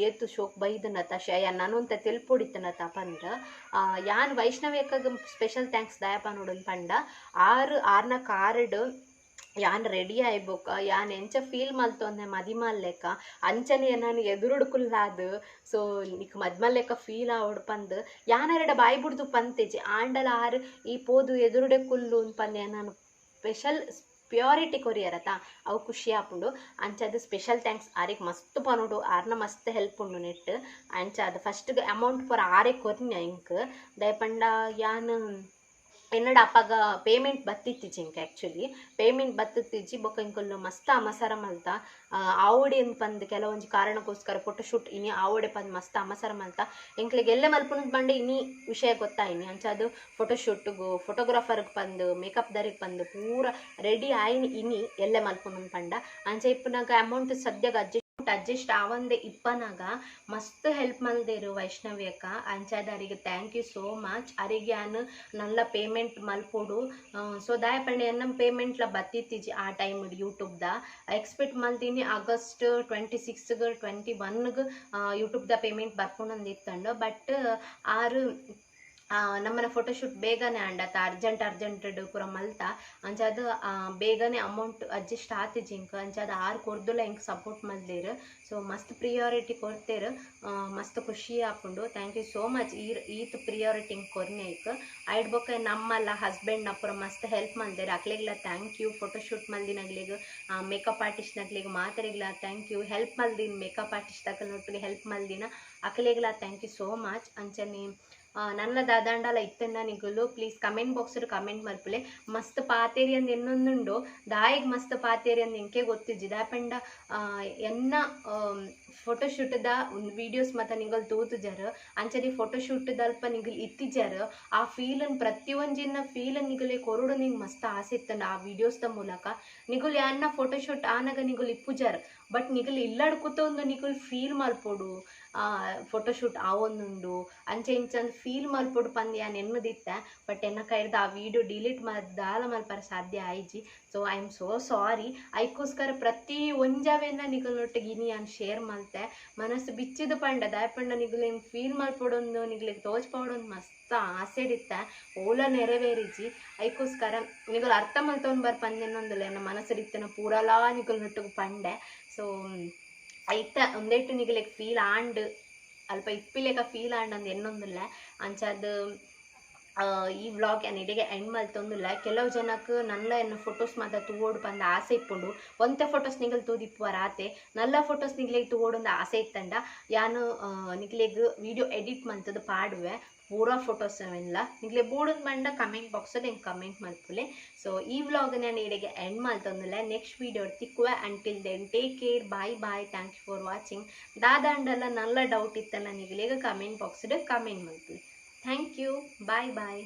ಏತು ಶೋಕ್ ಬೈದನತ ಶ ಯಾನ್ ನಾನೊಂತ ತೆಲ್ಪೊಡಿತನತ ಪಂಡ. ಆ, ಯಾನ್ ವೈಷ್ಣವೇಕ ಸ್ಪೆಷಲ್ ಥ್ಯಾಂಕ್ಸ್ ದಯಪ ನೋಡನ್ ಪಂಡ. ಆರು ಆರ್ನ ಕಾರ್ಡ್ ಯಾನ್ ರೆಡಿ ಆಯ್ಬೋಕ? ಯಾನ್ ಎಂಚ ಫೀಲ್ ಮಲ್ತೊಂದೆ ಮದಿಮಲ್ ಲೆಕ್ಕ ಅಂಚನೆ ನಾನು ಎದುರುಡುಕುಲ್ಲಾದು. ಸೊ ನಿಕ್ ಮದ್ಮಲ್ ಲೆಕ್ಕ ಫೀಲ್ ಆವಡ್ ಪಂದ್ ಯಾನರೆಡ ಬಾಯಿ ಬಿಡ್ದು ಪಂತೆಜಿ ಆಂಡಲ ಆರ್ ಈ ಪೋದು ಎದುರುಡೆ ಕುಲ್ಲು ಪಂದೆ ನಾನು ಸ್ಪೆಷಲ್ ಪ್ಯೂರಿಟಿ ಕೊರಿಯರತ? ಅವು ಖುಷಿ ಆಪುಂಡು. ಅಂಚದು ಸ್ಪೆಷಲ್ ಥ್ಯಾಂಕ್ಸ್ ಆರಿಗೆ ಮಸ್ತ್ ಪನೋಡು ಆರ್ನ ಮಸ್ತ್ ಹೆಲ್ಪ್ ಉಂಡು ನೆಟ್ ಅಂಚ ಅದು ಫಸ್ಟ್ ಅಮೌಂಟ್ ಪರ್ ಆರೇ ಕೊರ್ನ ಇಂಕ್. ದಯಪಂಡ ಯಾನ್ ಎನ್ನಡ ಅಪ್ಪಗ ಪೇಮೆಂಟ್ ಬತ್ತಿತ್ತಿಜಿ ಇಂಕ ಆ್ಯಕ್ಚುಲಿ ಪೇಮೆಂಟ್ ಬತ್ತಿತ್ತಿಜ್ಜಿ ಬೊಕ್ಕ ಇಂಕೊಲ್ಲು ಮಸ್ತ್ ಅಮಸರ ಮಲ್ತ ಆವಡೆ ಪಂದ್ ಕೆಲವೊಂಜಿ ಕಾರಣಕ್ಕೋಸ್ಕರ ಫೋಟೋಶೂಟ್ ಇನಿ ಆವಡೆ ಪಂದ್ ಮಸ್ತ್ ಅಮಸರ ಮಲ್ತ ಎಂಕ್ಲೆಗ್ ಎಲ್ಲ ಮಲ್ಪುನದ್ ಬಂಡೆ ಇನಿ ವಿಷಯ ಗೊತ್ತಾಯಿನಿ ಅಂಚದು ಫೋಟೋಶೂಟ್ಗು ಫೋಟೋಗ್ರಾಫರ್ಗೆ ಪಂದ್ ಮೇಕಪ್ ದರಿಗೆ ಪಂದ್ ಪೂರ ರೆಡಿ ಆಯ್ನಿ ಇನಿ ಎಲ್ಲ ಮಲ್ಪುನ ಪಂಡ ಅಂಚ ಇಪ್ಪನಾಗ ಅಮೌಂಟ್ ಸದ್ಯಗ ಅಡ್ಜಸ್ಟ್ ಅಡ್ಜಸ್ಟ್ ಆವಂದೆ ಇಪ್ಪನಾಗ ಮಸ್ತ್ ಹೆಲ್ಪ್ ಮಲ್ದೇರು ವೈಷ್ಣವ್ಯಕ್ಕ ಅಂಚಾದರಿಗೆ ಥ್ಯಾಂಕ್ ಯು ಸೋ ಮಚ್ ಅರಿಗೆ ಯಾನ್ ನಲ್ಲ ಪೇಮೆಂಟ್ ಮಲ್ಪೋಡು ಸೊ ದಾಯಪಂಡೆ ನಮ್ಮ ಪೇಮೆಂಟ್ಲ ಬತ್ತಿತ್ತಿಜಿ ಆ ಟೈಮ್ ಯೂಟ್ಯೂಬ್ದ ಎಕ್ಸ್ಪೆಕ್ಟ್ ಮಲ್ತೀನಿ ಆಗಸ್ಟ್ ಟ್ವೆಂಟಿ ಸಿಕ್ಸ್ಗೆ ಟ್ವೆಂಟಿ ಒನ್ಗೆ ಯೂಟ್ಯೂಬ್ದ ಪೇಮೆಂಟ್ ಬರ್ಕೊಂಡಂದಿತ್ತಂಡು ಬಟ್ ಆರು ಆ, ನಮ್ಮನ ಫೋಟೋಶೂಟ್ ಬೇಗನೆ ಅಂಡತ್ತ ಅರ್ಜೆಂಟ್ ಅರ್ಜೆಂಟ್ ಪೂರ ಮಲ್ತ ಅಂಚಾದ ಬೇಗನೆ ಅಮೌಂಟ್ ಅಡ್ಜಸ್ಟ್ ಆತಿಜಿ ಇಂಕ ಅಂಚಾದ ಆರು ಕೊರ್ದುಲ ಇಂಕ್ ಸಪೋರ್ಟ್ ಮಲ್ದೇರು. ಸೊ ಮಸ್ತ್ ಪ್ರಿಯಾರಿಟಿ ಕೊಡ್ತೇರು. ಮಸ್ತ್ ಖುಷಿ ಆಪುಂಡು. ಥ್ಯಾಂಕ್ ಯು ಸೋ ಮಚ್ ಈ ಈತ್ ಪ್ರಿಯಾರಿಟಿ ಇಂಕ್ ಐಕ್ ಐಡ್ ಬೊಕ್ಕ ನಮ್ಮಲ್ಲ ಹಸ್ಬೆಂಡ್ ಪೂರ ಮಸ್ತ್ ಹೆಲ್ಪ್ ಮಲ್ದೇರು. ಅಕ್ಲೆಗ್ಲ ಥ್ಯಾಂಕ್ ಯು ಫೋಟೋಶೂಟ್ ಮಲ್ದಿನಗ್ಲಿಗ್ ಮೇಕಪ್ ಆರ್ಟಿಸ್ಟ್ನಗ್ಲಿಗ್ ಮಾತಾಡಿಗ್ಲ ಥ್ಯಾಂಕ್ ಯು ಹೆಲ್ಪ್ ಮಲ್ದಿನ ಮೇಕಪ್ ಆರ್ಟಿಸ್ಟ್ ಅಕಲ್ನೊಟ್ಟಿಗೆ ಹೆಲ್ಪ್ ಮಲ್ದಿನ. ಅಕಲೆಗ್ಲ ಥ್ಯಾಂಕ್ ಯು ಸೋ ಮಚ್ ಅಂಚನೆ ನನ್ನ ದಾದಾಂಡಲ ಇತ್ತನ್ನ ನಿಗುಲು ಪ್ಲೀಸ್ ಕಮೆಂಟ್ ಬಾಕ್ಸ್ ಕಮೆಂಟ್ ಮಲ್ಪುಲೆ ಮಸ್ತ್ ಪಾತೇರಿ ಅಂದ್ ಎನ್ನೊಂದುಂಡು ದಾಯಿಗ್ ಮಸ್ತ್ ಪಾತೇರಿ ಅಂದ್ ಎಂಕೆ ಗೊತ್ತಿಜ್ಜಿ ದಾಪಂಡ ಎನ್ನ ಫೋಟೋಶೂಟ್ದ ವಿಡಿಯೋಸ್ ಮತ್ತ ನಿಗಲ್ ತೂತುಜರ್ ಅಂಚನೆ ಫೋಟೋಶೂಟ್ ದಲ್ಪ ನಿಗಲ್ ಇತ್ತಿಜರ್ ಆ ಫೀಲನ್ ಪ್ರತಿಯೊಂಜಿನ ಫೀಲನ್ ನಿಗಲೆ ಕೊರುಡು ನಿಂಗ್ ಮಸ್ತ್ ಆಸೆ ಇತ್ತಂಡ ಆ ವಿಡಿಯೋಸ್ದ ಮೂಲಕ. ನಿಗುಲ್ ಯಾನ್ನ ಫೋಟೋಶೂಟ್ ಆನಾಗ ನಿಗುಲ್ ಇಪ್ಪುಜರ್ ಬಟ್ ನಿಗುಲ್ ಇಲ್ಲಡ್ ಕೂತೊಂದು ನಿಗುಲ್ ಫೀಲ್ ಮಲ್ಪೊಡು ಫೋಟೋಶೂಟ್ ಆವೊಂದುಂಡು ಅಂಚೆ ಇಂಚಂದು ಫೀಲ್ ಮಲ್ಪೊಡು ಪಂದ್ಯ ಯಾನ್ ಎನ್ನುದಿತ್ತೆ ಬಟ್ ಎನ್ನ ಕೈರ್ದ ಆ ವಿಡಿಯೋ ಡಿಲೀಟ್ ದಾಲ ಮಲ್ಪರ ಸಾಧ್ಯ ಆಯ್ಜಿ. So I am so sorry ಐಕೋಸ್ಕರ ಪ್ರತಿ ಒಂಜಾವೆನ ನಿಗಲೊಟ್ಟಿಗೆ ಇನಿ ಶೇರ್ ಮಲ್ತೆ. ಮನಸ್ಸು ಬಿಚ್ಚಿದ ಪಂಡ, ದಾಯಪಂಡ ನಿಗುಲು ಫೀಲ್ ಮಲ್ಪೊಡೊಂದು, ನಿಗ್ಲಿಗೆ ಮಸ್ತ್ ಆಸೆ ಇಡಿತ್ತೆ ಓಲ ನೆರವೇರಿಜಿ ಐಕೋಸ್ಕರ ನಿಗುಲು ಅರ್ಥ ಮಲ್ತೊಂದು ಬರ್ ಪಂದೆನ್ನೊಂದುಲ್ಲ ಎನ್ನ ಮನಸ್ಸು ರೀತಿನ ಪೂರಲಾ ನಿಗುಲು ನೊಟ್ಟಿಗೆ ಪಂಡೆ. ಸೊ ಐತ ಒಂದೇಟು ನಿಗಲೇಕ ಫೀಲ್ ಆಂಡ್ ಅಲ್ಪ ಇಪ್ಪಿಲೆಗ ಫೀಲ್ ಆಂಡ್ ಅಂದ್ ಎನ್ನೊಂದುಲ್ಲ ಅಂಚಾದ್ ಈ ವ್ಲಾಗ್ ಏನು ಎಂಡ್ ಮಲ್ತೊಂದುಲ್ಲ ಕೆಲವು ಜನಕ್ಕೆ ನನ್ನ ಎನ್ನ ಫೋಟೋಸ್ ಮಾತ ತೂಗೋಡು ಬಂದ ಆಸೆ ಇಪ್ಪುಂಡು ಒಂತೆ ಫೋಟೋಸ್ ನಿಗಲ್ ತೂದಿಪ್ಪುವ ರಾತೆ ನಲ್ಲ ಫೋಟೋಸ್ ನಿಗ್ಲೆಗ್ ತೂವೋಡೊಂದು ಆಸೆ ಇತ್ತಂಡ. ಯಾನು ನಿಗ್ಲೆಗ್ ವಿಡಿಯೋ ಎಡಿಟ್ ಮಂತದ್ದು ಪಾಡುವೆ. ಪೂರಾ ಫೋಟೋಸ್ ಅವೆಲ್ಲ ಇಲ್ಲಿ ಬೋರ್ಡ್ ಬಂಡ ಕಮೆಂಟ್ ಬಾಕ್ಸಲ್ಲಿ ಹೆಂಗೆ ಕಮೆಂಟ್ ಮಾಡ್ಕೊಳ್ಳಿ ಸೊ ಈ ವ್ಲಾಗ್ ನೀಡಿಗೆ ಎಂಡ್ ಮಾಡ್ತಂದಿಲ್ಲ next video ತಿಕ್ಕುವೆ until then take care bye bye you for watching ದಾದಾಂಡಲ್ಲ ನಲ್ಲ ಡೌಟ್ ಇತ್ತಲ್ಲ ನಿಗ್ಲೆಗ ಕಮೆಂಟ್ ಬಾಕ್ಸಲ್ಲಿ ಕಮೆಂಟ್ ಮಲ್ಪುಲೆ ಥ್ಯಾಂಕ್ ಯು ಬಾಯ್ ಬಾಯ್